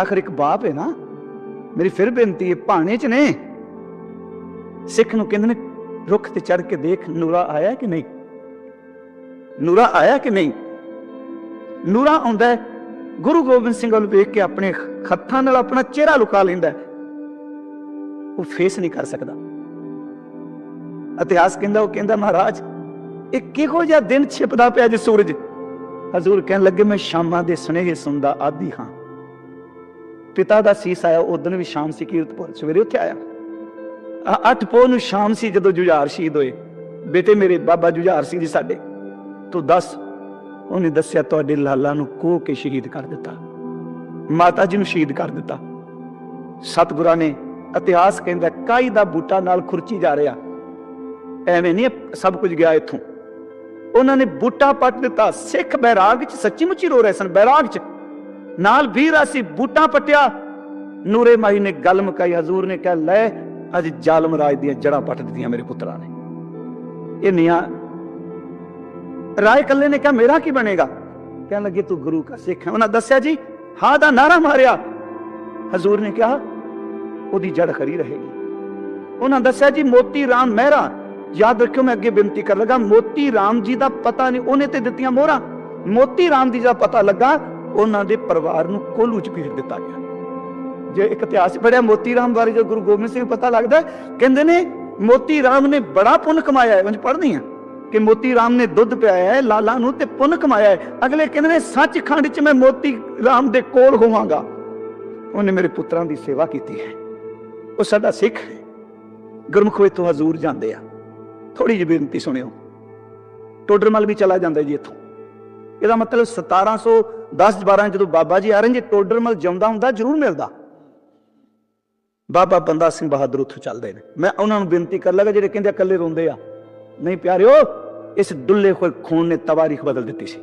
ਆਖਰ ਇੱਕ ਬਾਪ ਹੈ ਨਾ ਮੇਰੀ ਫਿਰ ਬੇਨਤੀ ਹੈ, ਭਾਣੇ ਚ ਨੇ। ਸਿੱਖ ਨੂੰ ਕਹਿੰਦੇ ਨੇ, ਰੁੱਖ ਤੇ ਚੜ ਕੇ ਦੇਖ ਨੂਰਾ ਆਇਆ ਕਿ ਨਹੀਂ? ਨੂਰਾ ਆਇਆ ਕਿ ਨਹੀਂ? ਨੂਰਾ ਆਉਂਦਾ ਗੁਰੂ ਗੋਬਿੰਦ ਸਿੰਘ ਵੱਲ ਵੇਖ ਕੇ ਆਪਣੇ ਹੱਥਾਂ ਨਾਲ ਆਪਣਾ ਚਿਹਰਾ ਲੁਕਾ ਲੈਂਦਾ ਉਹ ਫੇਸ ਨਹੀਂ ਕਰ ਸਕਦਾ। ਇਤਿਹਾਸ ਕਹਿੰਦਾ, ਉਹ ਕਹਿੰਦਾ, ਮਹਾਰਾਜ, ਇਹ ਕਿਹੋ ਜਿਹਾ ਦਿਨ ਛਿਪਦਾ ਪਿਆ ਜੇ ਸੂਰਜ? ਹਜ਼ੂਰ ਕਹਿਣ ਲੱਗੇ, ਮੈਂ ਸ਼ਾਮਾਂ ਦੇ ਸੁਨੇਹੇ ਸੁਣਦਾ ਆਦੀ ਹਾਂ। ਪਿਤਾ ਦਾ ਸੀਸ ਆਇਆ ਉਦੋਂ ਵੀ ਸ਼ਾਮ ਸੀ ਕੀਰਤਪੁਰ ਸਵੇਰੇ ਉੱਥੇ ਆਇਆ। ਆ- ਅੱਠ ਪੋਹ ਨੂੰ ਸ਼ਾਮ ਸੀ ਜਦੋਂ ਜੁਝਾਰ ਸ਼ਹੀਦ ਹੋਏ। ਬੇਟੇ ਮੇਰੇ, ਬਾਬਾ ਜੁਝਾਰ ਸਿੰਘ ਜੀ ਸਾਡੇ, ਤੂੰ ਦੱਸ, ਉਹਨੇ ਦੱਸਿਆ ਤੁਹਾਡੇ ਲਾਲਾ ਨੂੰ ਕੋਹ ਕੇ ਸ਼ਹੀਦ ਕਰ ਦਿੱਤਾ। ਮਾਤਾ ਜੀ ਨੂੰ ਸ਼ਹੀਦ ਕਰ ਦਿੱਤਾ। ਸਤਿਗੁਰਾਂ ਨੇ ਇਤਿਹਾਸ ਕਹਿੰਦਾ ਕਾਈ ਦਾ ਬੂਟਾ ਨਾਲ ਖੁਰਚੀ ਜਾ ਰਿਹਾ। ਐਵੇਂ ਨਹੀਂ, ਸਭ ਕੁਝ ਗਿਆ ਇੱਥੋਂ। ਉਹਨਾਂ ਨੇ ਬੂਟਾ ਪੱਟ ਦਿੱਤਾ, ਸਿੱਖ ਬੈਰਾਗ ਚ ਸੱਚੀ ਮੁੱਚੀ ਰੋ ਰਹੇ ਸਨ, ਬੈਰਾਗ ਚ। ਨਾਲ ਵੀਰ ਅਸੀਂ ਬੂਟਾ ਪਟਿਆ। ਨੂਰੇ ਮਾਈ ਨੇ ਗੱਲ ਮਕਾਈ, ਹਜ਼ੂਰ ਨੇ ਕਿਹਾ, ਲੈ, ਅੱਜ ਜ਼ਾਲਮ ਰਾਜ ਦੀਆਂ ਜੜਾਂ ਪੱਟ ਦਿੱਤੀਆਂ ਮੇਰੇ ਪੁੱਤਰਾਂ ਨੇ। ਇਹ ਨਿਆ ਰਾਏ ਕੱਲੇ ਨੇ ਕਿਹਾ, ਮੇਰਾ ਕੀ ਬਣੇਗਾ? ਕਹਿਣ ਲੱਗੇ, ਤੂੰ ਗੁਰੂ ਦਾ ਸਿੱਖ ਹੈ। ਉਹਨਾਂ ਦੱਸਿਆ ਜੀ ਹਾਂ ਦਾ ਨਾਰਾ ਮਾਰਿਆ। ਹਜ਼ੂਰ ਨੇ ਕਿਹਾ, ਉਹਦੀ ਜੜ ਖਰੀ ਰਹੇਗੀ। ਉਹਨਾਂ ਦੱਸਿਆ ਜੀ, ਮੋਤੀ ਰਾਮ ਮਹਿਰਾ, ਯਾਦ ਰੱਖਿਓ ਮੈਂ ਅੱਗੇ ਬੇਨਤੀ ਕਰ ਲਗਾ, ਮੋਤੀ ਰਾਮ ਜੀ ਦਾ ਪਤਾ ਨਹੀਂ, ਉਹਨੇ ਤੇ ਦਿੱਤੀਆਂ ਮੋਹਰਾਂ। ਮੋਤੀ ਰਾਮ ਦੀ ਦਾ ਪਤਾ ਲੱਗਾ ਉਹਨਾਂ ਦੇ ਪਰਿਵਾਰ ਨੂੰ ਕੋਲੂ ਚ ਭੇਜ ਦਿੱਤਾ ਗਿਆ। ਜੇ ਇੱਕ ਇਤਿਹਾਸ ਪੜਿਆ ਮੋਤੀ ਰਾਮ ਬਾਰੇ ਜੋ ਗੁਰੂ ਗੋਬਿੰਦ ਸਿੰਘ ਪਤਾ ਲੱਗਦਾ, ਕਹਿੰਦੇ ਨੇ ਮੋਤੀ ਰਾਮ ਨੇ ਬੜਾ ਪੁੰਨ ਕਮਾਇਆ ਹੈ। ਮੈਂ ਪੜ੍ਹਦੀ ਹਾਂ ਕਿ ਮੋਤੀ ਰਾਮ ਨੇ ਦੁੱਧ ਪਿਆਇਆ ਹੈ, ਲਾਲਾ ਨੂੰ ਤੇ ਪੁੰਨ ਕਮਾਇਆ ਹੈ। ਅਗਲੇ ਕਹਿੰਦੇ ਨੇ, ਸੱਚਖੰਡ 'ਚ ਮੈਂ ਮੋਤੀ ਰਾਮ ਦੇ ਕੋਲ ਹੋਵਾਂਗਾ। ਉਹਨੇ ਮੇਰੇ ਪੁੱਤਰਾਂ ਦੀ ਸੇਵਾ ਕੀਤੀ ਹੈ। ਉਹ ਸਾਡਾ ਸਿੱਖ ਹੈ। ਗੁਰਮੁਖ ਤੋਂ ਹਜ਼ੂਰ ਜਾਂਦੇ ਆ। ਥੋੜੀ ਜਿਹੀ ਬੇਨਤੀ ਸੁਣਿਓ। ਟੋਡਰਮਲ ਵੀ ਚਲਾ ਜਾਂਦਾ ਜੀ ਇੱਥੋਂ। ਇਹਦਾ ਮਤਲਬ 1710 12 ਜਦੋਂ ਬਾਬਾ ਜੀ ਆ ਰਹੇ ਨੇ, ਜੇ ਟੋਡਰਮਲ ਜਿਉਂਦਾ ਹੁੰਦਾ, ਜ਼ਰੂਰ ਮਿਲਦਾ। ਬਾਬਾ ਬੰਦਾ ਸਿੰਘ ਬਹਾਦਰ ਉੱਥੋਂ ਚੱਲਦੇ ਨੇ। ਮੈਂ ਉਹਨਾਂ ਨੂੰ ਬੇਨਤੀ ਕਰ ਲਗਾ, ਜਿਹੜੇ ਕਹਿੰਦੇ ਆ, ਇਕੱਲੇ ਰੋਂਦੇ ਆ। ਨਹੀਂ ਪਿਆਰਿਓ, ਇਸ ਡੁੱਲੇ ਹੋਏ ਖੂਨ ਨੇ ਤਵਾਰੀਖ ਬਦਲ ਦਿੱਤੀ ਸੀ।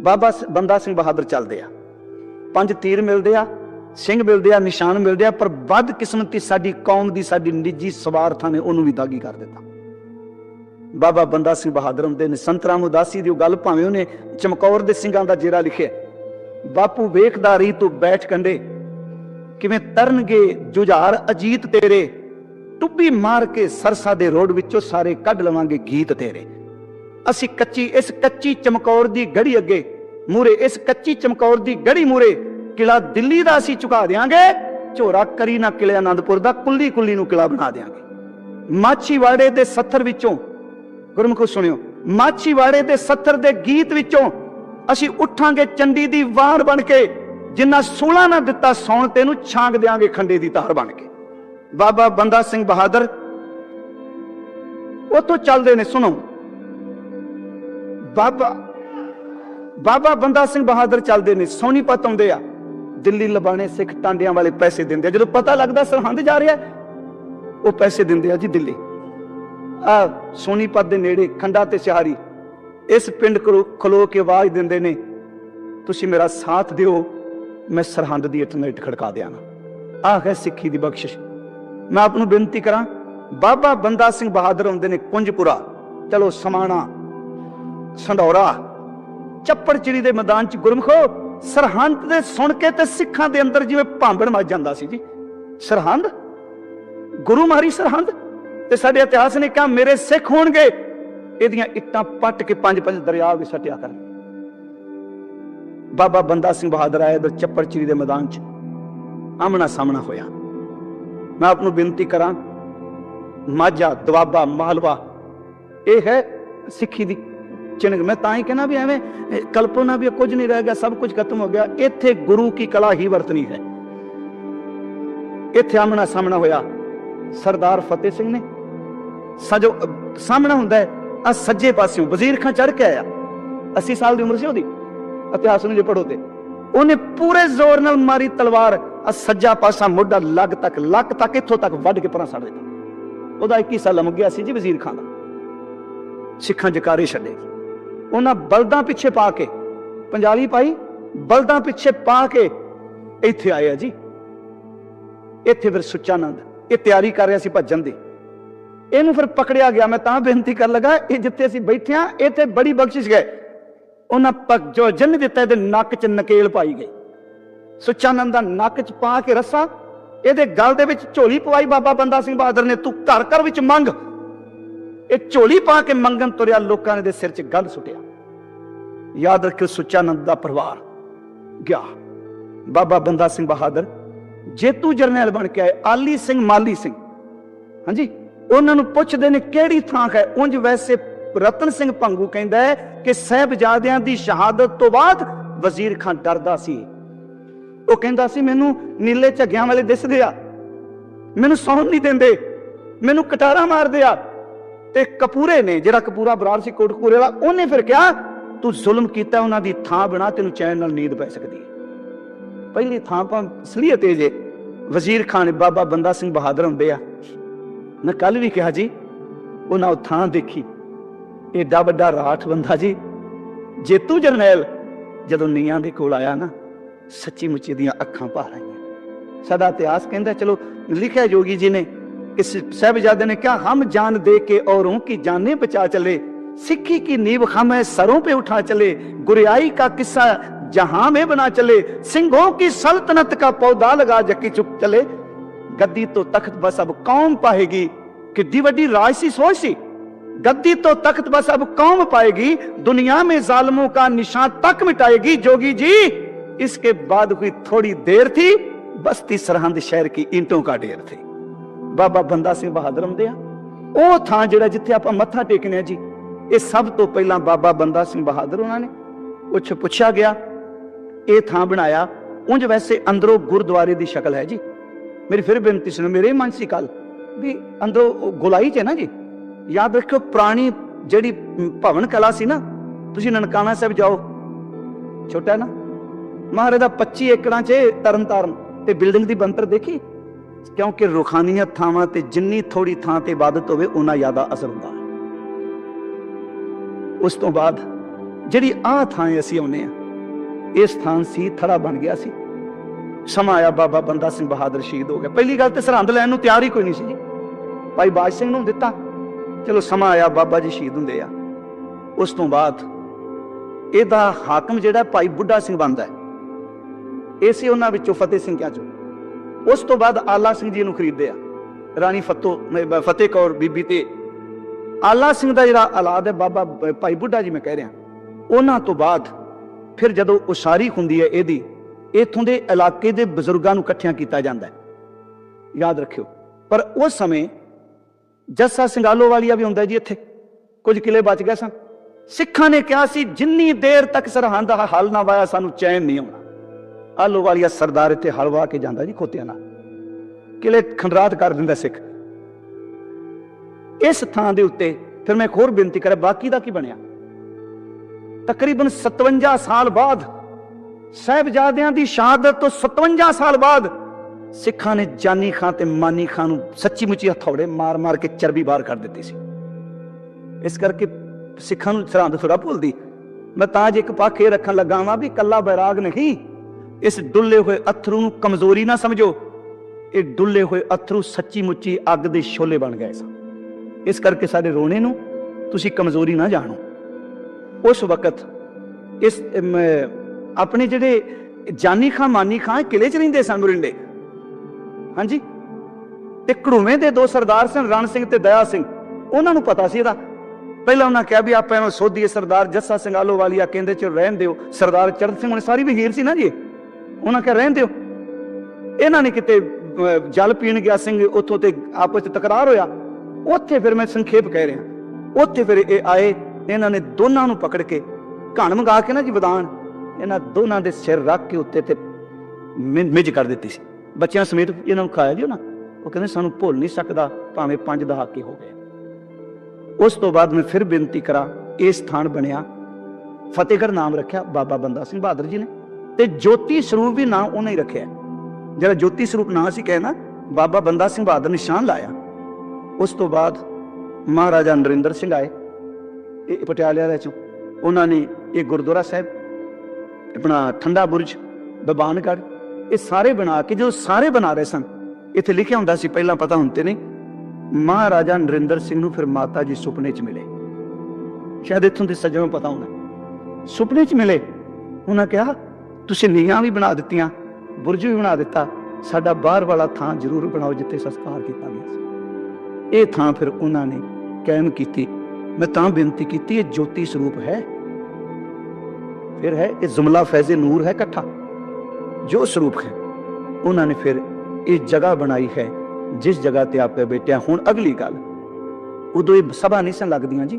ਬਾਬਾ ਬੰਦਾ ਸਿੰਘ ਬਹਾਦਰ ਚੱਲਦੇ ਆ। ਪੰਜ ਤੀਰ ਮਿਲਦੇ ਆ, ਸਿੰਘ ਮਿਲਦੇ ਆ, ਨਿਸ਼ਾਨ ਮਿਲਦੇ ਆ, ਪਰ ਵੱਧ ਕਿਸਮਤੀ ਸਾਡੀ ਕੌਮ ਦੀ, ਸਾਡੀ ਨਿੱਜੀ ਸਵਾਰਥਾਂ ਨੇ ਉਹਨੂੰ ਵੀ ਦਾਗੀ ਕਰ ਦਿੱਤਾ। ਬਾਬਾ ਬੰਦਾ ਸਿੰਘ ਬਹਾਦਰ ਹੁੰਦੇ ਨੇ ਸੰਤ ਰਾਮ ਉਦਾਸੀ ਦੀ ਉਹ ਗੱਲ ਭਾਵੇਂ ਉਹਨੇ ਚਮਕੌਰ ਦੇ ਸਿੰਘਾਂ ਦਾ ਜੇਰਾ ਲਿਖਿਆ ਬਾਪੂ ਵੇਖਦਾ ਰਹੀ ਤੂੰ ਬੈਠ ਕੰਡੇ, ਕਿਵੇਂ ਤਰਨਗੇ ਜੁਝਾਰ ਅਜੀਤ ਤੇਰੇ ਟੁੱਬੀ ਮਾਰ ਕੇ ਸਰਸਾ ਦੇ ਰੋਡ ਵਿੱਚੋਂ ਸਾਰੇ ਕੱਢ ਲਵਾਂਗੇ ਗੀਤ ਤੇਰੇ। ਅਸੀਂ ਕੱਚੀ, ਇਸ ਕੱਚੀ ਚਮਕੌਰ ਦੀ ਗੜੀ ਅੱਗੇ, ਮੂਰੇ, ਇਸ ਕੱਚੀ ਚਮਕੌਰ ਦੀ ਗੜੀ ਮੂਰੇ, ਕਿਲਾ ਦਿੱਲੀ ਦਾ ਅਸੀਂ ਝੁਕਾ ਦੇਾਂਗੇ ਝੋਰਾ ਕਰੀ ਨਾ ਕਿਲੇ ਆਨੰਦਪੁਰ ਦਾ ਕੁੱਲੀ ਕੁੱਲੀ ਨੂੰ ਕਿਲਾ ਬਣਾ ਦੇਾਂਗੇ ਮਾਛੀਵਾੜੇ ਦੇ ਸੱਥਰ ਵਿੱਚੋਂ ਗੁਰਮੁਖੋ ਸੁਣਿਓ। ਮਾਛੀਵਾੜੇ ਦੇ ਸੱਥਰ ਦੇ ਗੀਤ ਵਿੱਚੋਂ ਅਸੀਂ ਉੱਠਾਂਗੇ ਚੰਡੀ ਦੀ ਵਾਰ ਬਣ ਕੇ, ਜਿੰਨਾ ਸੋਲਾ ਨਾ ਦਿੱਤਾ ਸੌਣ ਤੈਨੂੰ ਛਾਂਗ ਦੇਾਂਗੇ ਖੰਡੇ ਦੀ ਤਾਰ ਬਣ ਕੇ। ਬਾਬਾ ਬੰਦਾ ਸਿੰਘ ਬਹਾਦਰ ਉਤੋਂ ਚੱਲਦੇ ਨੇ, ਸੁਣੋ। ਬਾਬਾ ਬਾਬਾ ਬੰਦਾ ਸਿੰਘ ਬਹਾਦਰ ਚੱਲਦੇ ਨੇ ਸੋਨੀਪਤ ਆਉਂਦੇ ਆ। ਦਿੱਲੀ ਲਬਾਣੇ ਸਿੱਖ ਟਾਂਡਿਆਂ ਵਾਲੇ ਪੈਸੇ ਦਿੰਦੇ ਆ। ਜਦੋਂ ਪਤਾ ਲੱਗਦਾ ਸਰਹੰਦ ਜਾ ਰਿਹਾ, ਉਹ ਪੈਸੇ ਦਿੰਦੇ ਆ ਜੀ ਦਿੱਲੀ। ਆ ਸੋਨੀਪਤ ਦੇ ਨੇੜੇ, ਖੰਡਾ ਤੇ ਸਿਹਾਰੀ। ਇਸ ਪਿੰਡ ਕੋਲੋਂ ਖਲੋ ਕੇ ਆਵਾਜ਼ ਦਿੰਦੇ ਨੇ, ਤੁਸੀਂ ਮੇਰਾ ਸਾਥ ਦਿਓ, ਮੈਂ ਸਰਹੰਦ ਦੀ ਇੰਟਰਨੈਟ ਖੜਕਾ ਦਿਆਂਗਾ। ਆਹ ਹੈ ਸਿੱਖੀ ਦੀ ਬਖਸ਼ਿਸ਼। ਮੈਂ ਆਪ ਨੂੰ ਬੇਨਤੀ ਕਰਾਂ, ਬਾਬਾ ਬੰਦਾ ਸਿੰਘ ਬਹਾਦਰ ਹੁੰਦੇ ਨੇ ਕੁੰਜਪੁਰਾ। ਚਲੋ ਸਮਾਣਾ ਸੰਧੌਰਾ ਚੱਪੜਚਿੜੀ ਦੇ ਮੈਦਾਨ 'ਚ ਗੁਰਮਖੋ, ਸਰਹੰਦ ਦੇ ਸੁਣ ਕੇ ਤੇ ਸਿੱਖਾਂ ਦੇ ਅੰਦਰ ਜਿਵੇਂ ਭਾਂਬੜ ਮੱਚ ਜਾਂਦਾ ਸੀ ਜੀ। ਸਰਹੰਦ? ਗੁਰੂ ਮਾਰੀ ਸਰਹੰਦ? ਤੇ ਸਾਡੇ ਇਤਿਹਾਸ ਨੇ ਕਿਹਾ ਮੇਰੇ ਸਿੱਖ ਹੋਣਗੇ। ਇਹਦੀਆਂ ਇੱਟਾਂ ਪੱਟ ਕੇ ਪੰਜ ਪੰਜ ਦਰਿਆ ਵੀ ਸੱਟਿਆ ਕਰਨ। ਬਾਬਾ ਬੰਦਾ ਸਿੰਘ ਬਹਾਦਰ ਆਏ ਇਧਰ ਚੱਪੜਚਿੜੀ ਦੇ ਮੈਦਾਨ 'ਚ। ਆਮਣਾ ਸਾਹਮਣਾ ਹੋਇਆ। ਮੈਂ ਆਪ ਨੂੰ ਬੇਨਤੀ ਕਰਾਂ, ਮਾਝਾ, ਦੁਆਬਾ, ਮਾਲਵਾ, ਇਹ ਹੈ ਸਿੱਖੀ ਦੀ ਚਿੰਨ੍ਹ ਮੈਂ ਤਾਂ ਹੀ ਕਹਿੰਦਾ ਵੀ ਐਵੇਂ ਕਲਪਨਾ ਵੀ ਕੁਝ ਨਹੀਂ ਰਹਿ ਗਿਆ, ਸਭ ਕੁਝ ਖਤਮ ਹੋ ਗਿਆ। ਇੱਥੇ ਗੁਰੂ ਕੀ ਕਲਾ ਹੀ ਵਰਤਣੀ ਹੈ। ਇੱਥੇ ਆਮਣਾ ਸਾਹਮਣਾ ਹੋਇਆ। ਸਰਦਾਰ ਫਤਿਹ ਸਿੰਘ ਨੇ ਸਜੋ ਸਾਹਮਣਾ ਹੁੰਦਾ ਹੈ ਆ ਸੱਜੇ ਪਾਸਿਓਂ ਵਜ਼ੀਰ ਖਾਂ ਚੜ ਕੇ ਆਇਆ। 80 ਸਾਲ ਦੀ ਉਮਰ ਸੀ ਉਹਦੀ, ਇਤਿਹਾਸ ਨੂੰ ਜੇ ਪੜੋ ਤੇ। ਉਹਨੇ ਪੂਰੇ ਜ਼ੋਰ ਨਾਲ ਮਾਰੀ ਤਲਵਾਰ ਆ ਸੱਜਾ ਪਾਸਾ ਮੋਢਾ ਲੱਗ ਤੱਕ, ਲੱਕ ਤੱਕ, ਇੱਥੋਂ ਤੱਕ ਵੱਢ ਕੇ ਪਰਾਂ ਸੜ ਦਿੱਤਾ। ਉਹਦਾ 21 ਸਾਲ ਲੰਮ ਗਿਆ ਸੀ ਜੀ ਵਜ਼ੀਰ ਖਾਨ ਦਾ। ਸਿੱਖਾਂ ਜਕਾਰੇ ਛੱਡੇ। ਉਹਨਾਂ ਬਲਦਾਂ ਪਿੱਛੇ ਪਾ ਕੇ, ਪੰਜਾਲੀ ਪਾਈ ਬਲਦਾਂ ਪਿੱਛੇ ਪਾ ਕੇ ਇੱਥੇ ਆਇਆ ਜੀ। ਇੱਥੇ ਫਿਰ ਸੁੱਚਾਨੰਦ ਇਹ ਤਿਆਰੀ ਕਰ ਰਿਹਾ ਸੀ ਭੱਜਣ ਦੀ। ਇਹਨੂੰ ਫਿਰ ਪਕੜਿਆ ਗਿਆ। ਮੈਂ ਤਾਂ ਬੇਨਤੀ ਕਰਨ ਲੱਗਾ, ਇਹ ਜਿੱਥੇ ਅਸੀਂ ਬੈਠੇ ਆ ਇੱਥੇ ਬੜੀ ਬਖਸ਼ਿਸ਼ ਗਏ ਉਹਨਾਂ ਪੱਗ ਜੋ ਜਨ ਦਿੱਤਾ, ਇਹਦੇ ਨੱਕ 'ਚ ਨਕੇਲ ਪਾਈ ਗਈ। ਸੁੱਚਾਨੰਦ ਦਾ ਨੱਕ 'ਚ ਪਾ ਕੇ ਰੱਸਾ, ਇਹਦੇ ਗਲ ਦੇ ਵਿੱਚ ਝੋਲੀ ਪਵਾਈ। ਬਾਬਾ ਬੰਦਾ ਸਿੰਘ ਬਹਾਦਰ ਨੇ, ਤੂੰ ਘਰ ਘਰ ਵਿੱਚ ਮੰਗ। ਇਹ ਝੋਲੀ ਪਾ ਕੇ ਮੰਗਣ ਤੁਰਿਆ, ਲੋਕਾਂ ਨੇ ਦੇ ਸਿਰ 'ਚ ਗੰਦ ਸੁੱਟਿਆ। ਯਾਦ ਰੱਖਿਓ, ਸੁੱਚਾਨੰਦ ਦਾ ਪਰਿਵਾਰ ਗਿਆ। ਬਾਬਾ ਬੰਦਾ ਸਿੰਘ ਬਹਾਦਰ, ਜੇਤੂ ਜਰਨੈਲ ਬਣ ਕੇ ਆਏ, ਆਲੀ ਸਿੰਘ, ਮਾਲੀ ਸਿੰਘ। ਹਾਂਜੀ? ਉਹਨਾਂ ਨੂੰ ਪੁੱਛਦੇ ਨੇ ਕਿਹੜੀ ਥਾਂ ਹੈ। ਉਂਝ ਵੈਸੇ ਰਤਨ ਸਿੰਘ ਭੰਗੂ ਕਹਿੰਦਾ ਹੈ ਕਿ ਸਹਿਬਜ਼ਾਦਿਆਂ ਦੀ ਸ਼ਹਾਦਤ ਤੋਂ ਬਾਅਦ ਵਜ਼ੀਰ ਖਾਨ ਡਰਦਾ ਸੀ। ਉਹ ਕਹਿੰਦਾ ਸੀ, ਮੈਨੂੰ ਨੀਲੇ ਝੱਗਿਆਂ ਵਾਲੇ ਦਿਸਦੇ ਆ। ਮੈਨੂੰ ਸੌਣ ਨਹੀਂ ਦਿੰਦੇ। ਮੈਨੂੰ ਕਟਾਰਾ ਮਾਰਦੇ ਆ। ਤੇ ਕਪੂਰੇ ਨੇ, ਜਿਹੜਾ ਕਪੂਰਾ ਬਰਾੜ ਸੀ ਕੋਟਕਪੂਰੇ ਦਾ ਉਹਨੇ ਫਿਰ ਕਿਹਾ, ਤੂੰ ਜ਼ੁਲਮ ਕੀਤਾ, ਉਹਨਾਂ ਦੀ ਥਾਂ ਬਣਾ, ਤੈਨੂੰ ਚੈਨ ਨਾਲ ਨੀਂਦ ਪੈ ਸਕਦੀ ਪਹਿਲੀ ਥਾਂ ਪਾ ਅਸਲੀਅਤ ਇਹ ਜੇ ਵਜ਼ੀਰ ਖਾਨ ਬਾਬਾ ਬੰਦਾ ਸਿੰਘ ਬਹਾਦਰ ਹੁੰਦੇ ਆ। मैं कल भी कहा जी, उन्हें थान देखी। एडा बड़ा राठ बंदा जी। जेतू जरनैल जो नीह के कोल आया ना सची मुची दखा भार आई सदा इतिहास कहता चलो, लिखे योगी जी ने किस साहबजादे ने कहा हम जान दे के औरों की जाने बचा चले सिखी की नींव हम है सरों पे उठा चले, गुरियाई का किस्सा जहाँ में बना चले सिंहों की सल्तनत का पौधा लगा जकी चुप चले। गद्दी तो तख्त बस अब कौम पाएगी किड्डी वड्डी राजसी सोच सी गद्दी तो तख्त बस अब कौम पाएगी दुनिया में जालमों का निशान तक मिटाएगी जोगी जी इसके बाद हुई थोड़ी देर थी बस्ती सरहंद शहर की ईंटों का ढेर थी ਬਾਬਾ ਬੰਦਾ ਸਿੰਘ ਬਹਾਦਰ ਹੁੰਦੇ ਆ ਉਹ ਥਾਂ ਜਿਹੜਾ ਜਿੱਥੇ ਆਪਾਂ ਮੱਥਾ ਟੇਕਨੇ ਆ ਜੀ ਇਹ ਸਭ ਤੋਂ ਪਹਿਲਾਂ ਬਾਬਾ ਬੰਦਾ ਸਿੰਘ ਬਹਾਦਰ ਉਹਨਾਂ ਨੇ ਉੱਚ ਪੁੱਛਿਆ ਗਿਆ ਇਹ ਥਾਂ ਬਣਾਇਆ ਉਂਝ ਵੈਸੇ ਅੰਦਰੋਂ ਗੁਰਦੁਆਰੇ ਦੀ ਸ਼ਕਲ ਹੈ ਜੀ ਮੇਰੀ ਫਿਰ ਬੇਨਤੀ ਸੁਣੋ, ਮੇਰੇ ਮਨ ਸੀ ਵੀ ਅੰਦਰੋਂ ਗੁਲਾਈ ਚ ਹੈ ਨਾ ਜੀ। ਯਾਦ ਰੱਖਿਓ, ਪੁਰਾਣੀ ਜਿਹੜੀ ਭਵਨ ਕਲਾ ਸੀ ਨਾ, ਤੁਸੀਂ ਨਨਕਾਣਾ ਸਾਹਿਬ ਜਾਓ। ਛੋਟਾ ਨਾ, ਮਹਾਰਾਜ ਦਾ 25 ਏਕੜਾਂ 'ਚ ਤਰਨ ਤਾਰਨ ਤੇ ਬਿਲਡਿੰਗ ਦੀ ਬੰਤਰ ਦੇਖੀ? ਕਿਉਂਕਿ ਰੂਖਾਨੀਅਤ ਥਾਵਾਂ ਤੇ ਜਿੰਨੀ ਥੋੜੀ ਥਾਂ ਤੇ ਇਬਾਦਤ ਹੋਵੇ ਉਹਨਾਂ ਜ਼ਿਆਦਾ ਅਸਰ ਹੁੰਦਾ। ਉਸ ਤੋਂ ਬਾਅਦ ਜਿਹੜੀ ਆਹ ਥਾਂ ਅਸੀਂ ਆਉਨੇ ਆ ਇਹ ਸਥਾਨ ਸੀ, ਥੜਾ ਬਣ ਗਿਆ ਸੀ। ਸਮਾਂ ਆਇਆ ਬਾਬਾ ਬੰਦਾ ਸਿੰਘ ਬਹਾਦਰ ਸ਼ਹੀਦ ਹੋ ਗਿਆ। ਪਹਿਲੀ ਗੱਲ ਤੇ ਸਰਹੰਦ ਲੈਣ ਨੂੰ ਤਿਆਰ ਹੀ ਕੋਈ ਨਹੀਂ ਸੀ ਜੀ। ਭਾਈ ਬਾਜ ਸਿੰਘ ਨੂੰ ਦਿੱਤਾ। ਚਲੋ ਸਮਾਂ ਆਇਆ ਬਾਬਾ ਜੀ ਸ਼ਹੀਦ ਹੁੰਦੇ ਆ। ਉਸ ਤੋਂ ਬਾਅਦ ਇਹਦਾ ਹਾਕਮ ਜਿਹੜਾ ਭਾਈ ਬੁੱਢਾ ਸਿੰਘ ਬਣਦਾ ਹੈ। ਇਸੇ ਉਹਨਾਂ ਵਿੱਚੋਂ ਫਤਿਹ ਸਿੰਘ ਕਿਹਾ ਚੋ। ਉਸ ਤੋਂ ਬਾਅਦ ਆਲਾ ਸਿੰਘ ਜੀ ਨੂੰ ਖਰੀਦਦੇ ਆ। ਰਾਣੀ ਫਤੋ ਫਤਿਹ ਕੌਰ ਬੀਬੀ ਤੇ। ਆਲਾ ਸਿੰਘ ਦਾ ਜਿਹੜਾ ਔਲਾਦ ਹੈ ਬਾਬਾ ਭਾਈ ਬੁੱਢਾ ਜੀ ਮੈਂ ਕਹਿ ਰਿਹਾ। ਉਹਨਾਂ ਤੋਂ ਬਾਅਦ ਫਿਰ ਜਦੋਂ ਉਸਾਰੀ ਹੁੰਦੀ ਹੈ ਇਹਦੀ ਇਥੋਂ ਦੇ ਇਲਾਕੇ ਦੇ ਬਜ਼ੁਰਗਾਂ ਨੂੰ ਇਕੱਠਿਆਂ ਕੀਤਾ ਜਾਂਦਾ ਹੈ। ਯਾਦ ਰੱਖਿਓ। ਪਰ ਉਸ ਸਮੇਂ ਜੱਸਾ ਸਿੰਘਾਲੋ ਵਾਲੀਆ ਵੀ ਹੁੰਦਾ ਜੀ ਇੱਥੇ। ਕੁਝ ਕਿਲੇ ਬਚ ਗਏ ਸਨ। ਸਿੱਖਾਂ ਨੇ ਕਿਹਾ ਸੀ, ਜਿੰਨੀ ਦੇਰ ਤੱਕ ਸਰਹੰਦ ਦਾ ਹੱਲ ਨਾ ਵਾਇਆ, ਸਾਨੂੰ ਚੈਨ ਨਹੀਂ ਆਉਣਾ। ਆਲੋ ਵਾਲੀਆ ਸਰਦਾਰ ਇੱਥੇ ਹਲਵਾ ਕੇ ਜਾਂਦਾ ਜੀ ਖੋਤਿਆਂ ਨਾਲ। ਕਿਲੇ ਖੰਡਰਾਤ ਕਰ ਦਿੰਦਾ ਸਿੱਖ। ਇਸ ਥਾਂ ਦੇ ਉੱਤੇ ਫਿਰ ਮੈਂ ਇੱਕ ਹੋਰ ਬੇਨਤੀ ਕਰਾਂ, ਬਾਕੀ ਦਾ ਕੀ ਬਣਿਆ? ਤਕਰੀਬਨ 57 ਸਾਲ ਬਾਅਦ ਸਹਿਬਜ਼ਾਦਿਆਂ ਦੀ ਸ਼ਹਾਦਤ ਤੋਂ 57 ਸਾਲ ਬਾਅਦ ਸਿੱਖਾਂ ਨੇ ਜਾਨੀ ਖਾਂ ਤੇ ਮਾਨੀ ਖਾਂ ਨੂੰ ਸੱਚੀ ਮੁੱਚੀ ਹਥੌੜੇ ਮਾਰ-ਮਾਰ ਕੇ ਚਰਬੀ ਬਾਹਰ ਕਰ ਦਿੱਤੀ ਸੀ। ਇਸ ਕਰਕੇ ਸਿੱਖਾਂ ਨੂੰ ਸਰਹੰਦ ਥੋੜਾ ਭੁੱਲਦੀ। ਮੈਂ ਤਾਂ ਜੇ ਇੱਕ ਇਹ ਰੱਖਣ ਲੱਗਾ ਵਾਂ ਵੀ ਕੱਲਾ ਬੈਰਾਗ ਨਹੀਂ। ਇਸ ਡੁੱਲੇ ਹੋਏ ਅਥਰੂ ਨੂੰ ਕਮਜ਼ੋਰੀ ਨਾ ਸਮਝੋ। ਇਹ ਡੁੱਲੇ ਹੋਏ ਅਥਰੂ ਸੱਚੀ ਮੁੱਚੀ ਅੱਗ ਦੇ ਛੋਲੇ ਬਣ ਗਏ ਸਨ। ਇਸ ਕਰਕੇ ਸਾਡੇ ਰੋਣੇ ਨੂੰ ਤੁਸੀਂ ਕਮਜ਼ੋਰੀ ਨਾ ਜਾਣੋ। ਉਸ ਵਕਤ ਇਸ ਆਪਣੇ ਜਿਹੜੇ ਜਾਨੀ ਖਾਂ, ਮਾਨੀ ਖਾਂ ਕਿਲੇ 'ਚ ਰਹਿੰਦੇ ਸਨ ਮੁਰਿੰਡੇ। ਹਾਂਜੀ? ਤੇ ਘੜੂਵੇਂ ਦੇ ਦੋ ਸਰਦਾਰ ਸਨ, ਰਣ ਸਿੰਘ ਤੇ ਦਇਆ ਸਿੰਘ। ਉਹਨਾਂ ਨੂੰ ਪਤਾ ਸੀ ਇਹਦਾ। ਪਹਿਲਾਂ ਉਹਨਾਂ ਕਿਹਾ ਵੀ ਆਪਾਂ ਇਹਨੂੰ ਸੋਧੀਏ, ਸਰਦਾਰ ਜੱਸਾ ਸਿੰਘ ਆਲੋਵਾਲੀਆ ਕਹਿੰਦੇ ਚ ਰਹਿਣ ਦਿਓ। ਸਰਦਾਰ ਚਰਨ ਸਿੰਘ ਉਹਨੇ ਸਾਰੀ ਵਹੀਰ ਸੀ ਨਾ ਜੀ ਉਹਨਾਂ ਕਿਹਾ ਰਹਿਣ ਦਿਓ। ਇਹਨਾਂ ਨੇ ਕਿਤੇ ਜਲ ਪੀਣ ਗਿਆ ਸਿੰਘ, ਉੱਥੋਂ ਤੇ ਆਪਸ ਵਿੱਚ ਤਕਰਾਰ ਹੋਇਆ। ਉੱਥੇ ਫਿਰ ਮੈਂ ਸੰਖੇਪ ਕਹਿ ਰਿਹਾ। ਉੱਥੇ ਫਿਰ ਇਹ ਆਏ, ਇਹਨਾਂ ਨੇ ਦੋਨਾਂ ਨੂੰ ਪਕੜ ਕੇ ਘਣ ਮੰਗਾ ਕੇ ਨਾ ਜੀ ਵਿਦਾਨ। ਇਹਨਾਂ ਦੋਨਾਂ ਦੇ ਸਿਰ ਰੱਖ ਕੇ ਉੱਤੇ ਤੇ ਮਿਜ ਕਰ ਦਿੱਤੀ ਸੀ। ਬੱਚਿਆਂ ਸਮੇਤ ਇਹਨਾਂ ਨੂੰ ਖਾਇਆ ਜੀ ਨਾ, ਉਹ ਕਹਿੰਦੇ ਸਾਨੂੰ ਭੁੱਲ ਨਹੀਂ ਸਕਦਾ, ਭਾਵੇਂ ਪੰਜ ਦਹਾਕੇ ਹੋ ਗਏ। ਉਸ ਤੋਂ ਬਾਅਦ ਮੈਂ ਫਿਰ ਬੇਨਤੀ ਕਰਾਂ, ਇਹ ਸਥਾਨ ਬਣਿਆ। ਫਤਿਹਗੜ੍ਹ ਨਾਮ ਰੱਖਿਆ, ਬਾਬਾ ਬੰਦਾ ਸਿੰਘ ਬਹਾਦਰ ਜੀ ਨੇ। ਤੇ ਜੋਤੀ ਸਰੂਪ ਵੀ ਨਾਂ ਉਹਨੇ ਹੀ ਰੱਖਿਆ। ਜਿਹੜਾ ਜੋਤੀ ਸਰੂਪ ਨਾਂ ਸੀ ਕਹਿਣਾ, ਬਾਬਾ ਬੰਦਾ ਸਿੰਘ ਬਹਾਦਰ ਨਿਸ਼ਾਨ ਲਾਇਆ। ਉਸ ਤੋਂ ਬਾਅਦ ਮਹਾਰਾਜਾ ਨਰਿੰਦਰ ਸਿੰਘ ਆਏ, ਇਹ ਪਟਿਆਲੇ ਵਾਲੇ ਚੋਂ। ਉਹਨਾਂ ਨੇ ਇਹ ਗੁਰਦੁਆਰਾ ਸਾਹਿਬ ਆਪਣਾ ਠੰਡਾ ਬੁਰਜ ਬਬਾਨਗੜ ਇਹ ਸਾਰੇ ਬਣਾ ਕੇ ਜਦੋਂ ਸਾਰੇ ਬਣਾ ਰਹੇ ਸਨ, ਇੱਥੇ ਲਿਖਿਆ ਹੁੰਦਾ ਸੀ, ਪਹਿਲਾਂ ਪਤਾ ਹੁੰਦੇ ਨਹੀਂ। ਮਹਾਰਾਜਾ ਨਰਿੰਦਰ ਸਿੰਘ ਨੂੰ ਫਿਰ ਮਾਤਾ ਜੀ ਸੁਪਨੇ 'ਚ ਮਿਲੇ। ਸ਼ਾਇਦ ਇੱਥੋਂ ਦੇ ਸੱਜਣੋਂ ਨੂੰ ਪਤਾ ਹੋਣਾ ਸੁਪਨੇ 'ਚ ਮਿਲੇ। ਉਹਨਾਂ ਕਿਹਾ, ਤੁਸੀਂ ਨੀਹਾਂ ਵੀ ਬਣਾ ਦਿੱਤੀਆਂ, ਬੁਰਜ ਵੀ ਬਣਾ ਦਿੱਤਾ। ਸਾਡਾ ਬਾਹਰ ਵਾਲਾ ਥਾਂ ਜ਼ਰੂਰ ਬਣਾਓ ਜਿੱਥੇ ਸੰਸਕਾਰ ਕੀਤਾ ਗਿਆ ਸੀ। ਇਹ ਥਾਂ ਫਿਰ ਉਹਨਾਂ ਨੇ ਕਾਇਮ ਕੀਤੀ। ਮੈਂ ਤਾਂ ਬੇਨਤੀ ਕੀਤੀ, ਇਹ ਜੋਤੀ ਸਰੂਪ ਹੈ। ਫਿਰ ਹੈ ਇਹ ਜ਼ੁਮਲਾ ਫੈਜ਼ੇ ਨੂਰ ਹੈ ਇਕੱਠਾ। ਜੋ ਸਰੂਪ ਹੈ, ਉਹਨਾਂ ਨੇ ਫਿਰ ਇਹ ਜਗ੍ਹਾ ਬਣਾਈ ਹੈ, ਜਿਸ ਜਗ੍ਹਾ ਤੇ ਆਪੇ ਬੈਠਿਆ। ਹੁਣ ਅਗਲੀ ਗੱਲ, ਉਦੋਂ ਇਹ ਸਭਾ ਨਹੀਂ ਸਨ ਲੱਗਦੀਆਂ ਜੀ।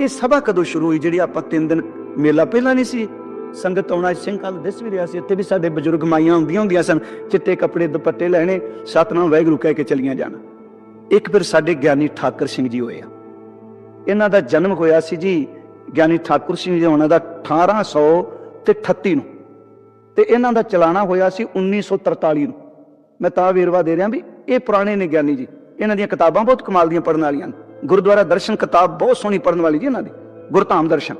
ਇਹ ਸਭਾ ਕਦੋਂ ਸ਼ੁਰੂ ਹੋਈ, ਜਿਹੜੀ ਆਪਾਂ ਤਿੰਨ ਦਿਨ ਮੇਲਾ ਪਹਿਲਾਂ ਨਹੀਂ ਸੀ? ਸੰਗਤ ਆਉਣਾ ਸਿੰਘ ਕੱਲ ਦਿਸ ਵੀ ਰਿਹਾ ਸੀ, ਇੱਥੇ ਵੀ ਸਾਡੇ ਬਜ਼ੁਰਗ ਮਾਈਆਂ ਹੁੰਦੀਆਂ ਹੁੰਦੀਆਂ ਸਨ, ਚਿੱਟੇ ਕੱਪੜੇ, ਦੁਪੱਟੇ ਲੈਣੇ, ਸਤਨਾਮ ਵਾਹਿਗੁਰੂ ਕਹਿ ਕੇ ਚਲੀਆਂ ਜਾਣਾ। ਇੱਕ ਫਿਰ ਸਾਡੇ ਗਿਆਨੀ ਠਾਕਰ ਸਿੰਘ ਜੀ ਹੋਏ ਆ। ਇਹਨਾਂ ਦਾ ਜਨਮ ਹੋਇਆ ਸੀ ਜੀ ਗਿਆਨੀ ਠਾਕੁਰ ਸਿੰਘ ਜੀ ਉਹਨਾਂ ਦਾ 1800 ਤੇ 38 ਨੂੰ। ਤੇ ਇਹਨਾਂ ਦਾ ਚਲਾਣਾ ਹੋਇਆ ਸੀ 1943 ਨੂੰ। ਮੈਂ ਤਾਂ ਵੇਰਵਾ ਦੇ ਰਿਹਾ ਵੀ ਇਹ ਪੁਰਾਣੇ ਨੇ ਗਿਆਨੀ ਜੀ। ਇਹਨਾਂ ਦੀਆਂ ਕਿਤਾਬਾਂ ਬਹੁਤ ਕਮਾਲ ਦੀਆਂ ਪੜਨ ਵਾਲੀਆਂ ਗੁਰਦੁਆਰਾ ਦਰਸ਼ਨ ਕਿਤਾਬ ਬਹੁਤ ਸੋਹਣੀ ਪੜਨ ਵਾਲੀ ਜੀ ਇਹਨਾਂ ਦੀ। ਗੁਰਧਾਮ ਦਰਸ਼ਨ।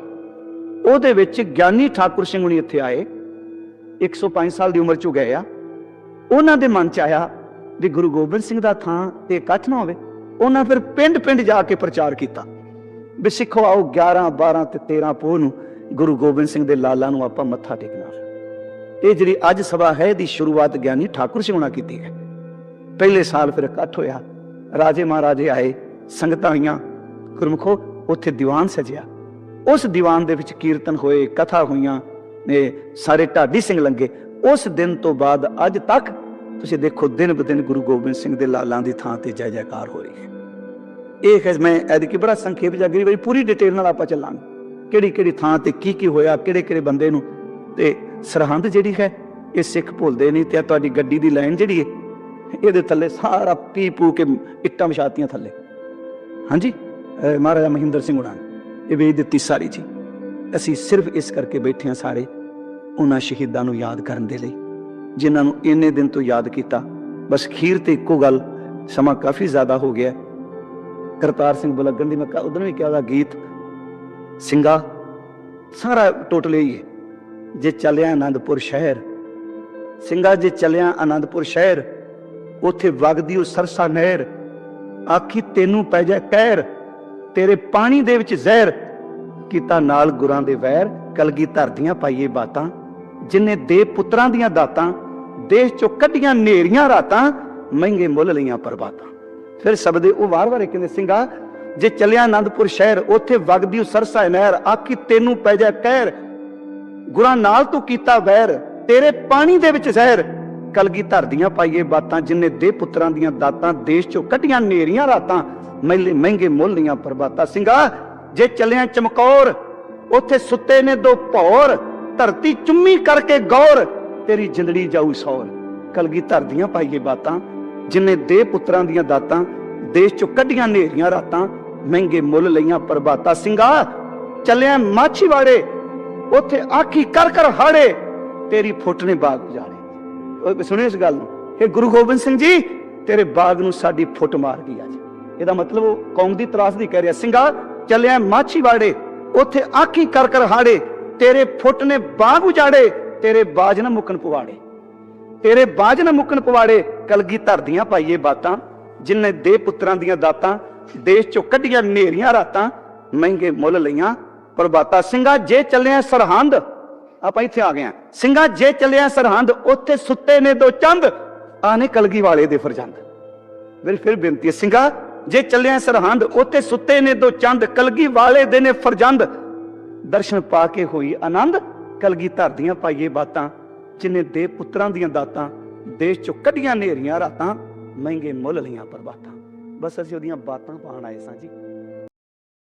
ਉਹਦੇ ਵਿੱਚ ਗਿਆਨੀ ਠਾਕੁਰ ਸਿੰਘ ਹੁਣੀ ਇੱਥੇ ਆਏ। 105 ਸਾਲ ਦੀ ਉਮਰ ਚ ਗਏ ਆ। ਉਹਨਾਂ ਦੇ ਮਨ ਚ ਆਇਆ ਵੀ ਗੁਰੂ ਗੋਬਿੰਦ ਸਿੰਘ ਦਾ ਥਾਂ ਤੇ ਇਕੱਠ ਨਾ ਹੋਵੇ। ਉਹਨਾਂ ਫਿਰ ਪਿੰਡ-ਪਿੰਡ ਜਾ ਕੇ ਪ੍ਰਚਾਰ ਕੀਤਾ। ਵੀ ਸਿੱਖੋ, ਆਓ 11 12 ਤੇ 13 ਪੋਹ ਨੂੰ ਗੁਰੂ ਗੋਬਿੰਦ ਸਿੰਘ ਦੇ ਲਾਲਾਂ ਨੂੰ ਆਪਾਂ ਮੱਥਾ ਟੇਕਣਾ। ਇਹ ਜਿਹੜੀ ਅੱਜ ਸਭਾ ਹੈ ਦੀ ਸ਼ੁਰੂਆਤ ਗਿਆਨੀ ਠਾਕੁਰ ਸਿੰਘ ਹੋਣਾ ਕੀਤੀ ਹੈ। ਪਹਿਲੇ ਸਾਲ ਫਿਰ ਇਕੱਠ ਹੋਇਆ। ਰਾਜੇ ਮਹਾਰਾਜੇ ਆਏ, ਸੰਗਤਾਂ ਆਈਆਂ। ਗੁਰਮਖੋ, ਉੱਥੇ ਦੀਵਾਨ ਸਜਿਆ। ਉਸ ਦੀਵਾਨ ਦੇ ਵਿੱਚ ਕੀਰਤਨ ਹੋਏ, ਕਥਾ ਹੋਈਆਂ ਨੇ, ਸਾਰੇ ਢਾਡੀ ਸਿੰਘ ਲੰਗੇ। ਉਸ ਦਿਨ ਤੋਂ ਬਾਅਦ ਅੱਜ ਤੱਕ ਤੁਸੀਂ ਦੇਖੋ, ਦਿਨ ਬਦਿਨ ਗੁਰੂ ਗੋਬਿੰਦ ਸਿੰਘ ਦੇ ਲਾਲਾਂ ਦੀ ਥਾਂ ਤੇ ਜੈ ਜੈਕਾਰ ਹੋ ਰਹੀ ਹੈ। ਇਹ ਹੈ ਮੈਂ ਐਦਕੀ ਬੜਾ ਸੰਖੇਪ ਚ ਅਗਲੀ ਵਾਰੀ ਪੂਰੀ ਡਿਟੇਲ ਨਾਲ ਆਪਾਂ ਚੱਲਾਂਗੇ। ਕਿਹੜੀ ਕਿਹੜੀ ਥਾਂ ਤੇ ਕੀ ਕੀ ਹੋਇਆ, ਕਿਹੜੇ ਕਿਹੜੇ ਬੰਦੇ ਨੂੰ। ਤੇ ਸਰਹੰਦ ਜਿਹੜੀ ਹੈ, ਇਹ ਸਿੱਖ ਭੁੱਲਦੇ ਨਹੀਂ ਤੇ ਤੁਹਾਡੀ ਗੱਡੀ ਦੀ ਲਾਈਨ ਜਿਹੜੀ ਹੈ, ਇਹਦੇ ਥੱਲੇ ਸਾਰਾ ਪੀ ਪੂ ਕੇ ਇੱਟਾਂ ਵਿਛਾਤੀਆਂ ਥੱਲੇ। ਹਾਂਜੀ ਮਹਾਰਾਜਾ ਮਹਿੰਦਰ ਸਿੰਘ ਉਡਾਨ ਇਹ ਵੇਚ ਦਿੱਤੀ ਸਾਰੀ ਜੀ ਅਸੀਂ ਸਿਰਫ ਇਸ ਕਰਕੇ ਬੈਠੇ ਹਾਂ ਸਾਰੇ, ਉਹਨਾਂ ਸ਼ਹੀਦਾਂ ਨੂੰ ਯਾਦ ਕਰਨ ਦੇ ਲਈ, ਜਿਨ੍ਹਾਂ ਨੂੰ ਇੰਨੇ ਦਿਨ ਤੋਂ ਯਾਦ ਕੀਤਾ। ਬਸ ਖੀਰ ਤੇ ਇੱਕੋ ਗੱਲ, ਸਮਾਂ ਕਾਫੀ ਜ਼ਿਆਦਾ ਹੋ ਗਿਆ। ਕਰਤਾਰ ਸਿੰਘ ਬੁਲੱਗਣ ਦੀ ਮੈਂ ਉਦੋਂ ਵੀ ਕਿਹਾ ਉਹਦਾ ਗੀਤ ਸਿੰਘਾ ਸਾਰਾ ਟੋਟਲ ਹੀ ਹੈ। ਜੇ ਚੱਲਿਆ ਆਨੰਦਪੁਰ ਸ਼ਹਿਰ ਸਿੰਘਾ ਜੇ ਚੱਲਿਆ ਆਨੰਦਪੁਰ ਸ਼ਹਿਰ, ਉਥੇ ਵਗਦੀ ਉਹ ਸਰਸਾ ਨਹਿਰ, ਆਖੀ ਤੈਨੂੰ ਪੈ ਜਾ ਕਹਿਰ, ਤੇਰੇ ਪਾਣੀ ਦੇ ਵਿੱਚ ਜ਼ਹਿਰ, ਕੀਤਾ ਨਾਲ ਗੁਰਾਂ ਦੇ ਵੈਰ ਕਲਗੀ ਧਰਦੀਆਂ ਪਾਈਏ ਬਾਤਾਂ, ਜਿਨੇ ਦੇ ਪੁੱਤਰਾਂ ਦੀਆਂ ਦਾਤਾਂ ਦੇਸ਼ ਚੋਂ ਕੱਢੀਆਂ ਨੇਰੀਆਂ ਰਾਤਾਂ, ਮਹਿੰਗੇ ਮੁੱਲ ਲਈਆਂ ਪਰਬਾਤਾਂ ਫਿਰ ਸ਼ਬਦੇ ਉਹ ਵਾਰ-ਵਾਰ ਕਹਿੰਦੇ, ਸਿੰਘਾ, ਜੇ ਚੱਲਿਆ ਆਨੰਦਪੁਰ ਸ਼ਹਿਰ, ਉੱਥੇ ਵਗਦੀ ਉਹ ਸਰਸਾ ਨਹਿਰ, ਆਖੀ ਤੈਨੂੰ ਪੈ ਜਾ ਕਹਿਰ। ਗੁਰਾਂ ਨਾਲ ਤੂੰ ਕੀਤਾ ਵੈਰ, ਤੇਰੇ ਪਾਣੀ ਦੇ ਵਿੱਚ ਜ਼ਹਿਰ। ਕਲਗੀ ਧਰਦੀਆਂ ਪਾਈਏ ਬਾਤਾਂ, ਜਿਨੇ ਦੇ ਪੁੱਤਰਾਂ ਦੀਆਂ ਦਾਤਾਂ, ਦੇਸ਼ ਚੋਂ ਕੱਟੀਆਂ ਨੇਰੀਆਂ ਰਾਤਾਂ, ਮਹਿਲੇ, ਮਹਿੰਗੇ ਮੁੱਲ ਦੀਆਂ ਪਰਬਾਤਾਂ ਸਿੰਘਾ, ਜੇ ਚੱਲਿਆ ਚਮਕੌਰ, ਉੱਥੇ ਸੁੱਤੇ ਨੇ ਦੋ ਭੌਰ, ਧਰਤੀ ਚੁੰਮੀ ਕਰਕੇ ਗੌਰ, ਤੇਰੀ ਜਿੰਦੜੀ ਜਾਊ ਸੌਰ। ਕਲਗੀ ਧਰਦੀਆਂ ਪਾਈਏ ਬਾਤਾਂ ਜਿਨੇ ਦੇ ਪੁੱਤਰਾਂ ਦੀਆਂ ਦਾਤਾਂ, ਦੇਸ਼ ਚੋਂ ਕੱਢੀਆਂ ਨੇਰੀਆਂ ਰਾਤਾਂ, ਮਹਿੰਗੇ ਮੁੱਲ ਲਈਆਂ ਪ੍ਰਭਾਤਾ ਸਿੰਘਾ ਚੱਲਿਆ ਮਾਛੀਵਾੜੇ ਉੱਥੇ ਆਖੀ ਕਰ ਕਰ ਹਾੜੇ, ਤੇਰੀ ਫੁੱਟ ਨੇ ਬਾਗ ਉਜਾੜੇ। ਸੁਣਿਓ ਇਸ ਗੱਲ ਨੂੰ। ਇਹ ਗੁਰੂ ਗੋਬਿੰਦ ਸਿੰਘ ਜੀ, ਤੇਰੇ ਬਾਗ ਨੂੰ ਸਾਡੀ ਫੁੱਟ ਮਾਰ ਗਈ ਅੱਜ। ਇਹਦਾ ਮਤਲਬ ਉਹ ਕੌਮ ਦੀ ਤਰਾਸਦੀ ਕਹਿ ਰਿਹਾ ਸਿੰਘਾ ਚੱਲਿਆ ਮਾਛੀਵਾੜੇ ਉੱਥੇ ਆਖੀ ਕਰ ਕਰ ਹਾੜੇ, ਤੇਰੇ ਫੁੱਟ ਨੇ ਬਾਗ ਉਜਾੜੇ, ਤੇਰੇ ਬਾਜ ਨਾ ਮੁੱਕਣ ਪਵਾੜੇ ਤੇਰੇ ਬਾਝ ਨਾ ਮੁੱਕਣ ਪਵਾੜੇ ਕਲਗੀ ਧਰਦੀਆਂ ਪਾਈਏ ਬਾਤਾਂ ਜਿਨੇ ਦੇ ਪੁੱਤਰਾਂ ਦੀਆਂ ਦਾਤਾਂ, ਦੇਸ਼ ਚੋਂ ਕੱਢੀਆਂ ਨੇਰੀਆਂ ਰਾਤਾਂ, ਮਹਿੰਗੇ ਮੁੱਲ ਲਈਆਂ, ਪ੍ਰਭਾਤਾ ਸਿੰਘਾ ਜੇ ਚੱਲਿਆ ਸਰਹੰਦ, ਆਪਾਂ ਇੱਥੇ ਆ ਗਏ ਆ ਸਿੰਘਾ ਜੇ ਚੱਲਿਆ ਸਰਹੰਦ, ਉੱਥੇ ਸੁੱਤੇ ਨੇ ਦੋ ਚੰਦ ਆਨੇ ਕਲਗੀ ਵਾਲੇ ਦੇ ਫਰਜ਼ੰਦ। ਮੇਰੀ ਫਿਰ ਬੇਨਤੀ ਹੈ, ਸਿੰਘਾ, ਜੇ ਚੱਲਿਆ ਸਰਹੰਦ, ਉੱਥੇ ਸੁੱਤੇ ਨੇ ਦੋ ਚੰਦ, ਕਲਗੀ ਵਾਲੇ ਦੇ ਨੇ ਫਰਜ਼ੰਦ। ਦਰਸ਼ਨ ਪਾ ਕੇ ਹੋਈ ਆਨੰਦ, ਕਲਗੀ ਧਰਦੀਆਂ ਪਾਈਏ ਬਾਤਾਂ ਜਿਨੇ ਦੇ ਪੁੱਤਰਾਂ ਦੀਆਂ ਦਾਤਾਂ, ਦੇਸ਼ ਚੋਂ ਕੱਢੀਆਂ ਨੇਰੀਆਂ, ਰਾਤਾਂ ਮਹਿੰਗੇ ਮੁੱਲ ਲਈਆਂ ਪਰਬਾਤਾਂ ਬਸ ਅਸੀਂ ਉਹਦੀਆਂ ਬਾਤਾਂ ਪਾਣ ਆਏ ਸਾਂ ਜੀ।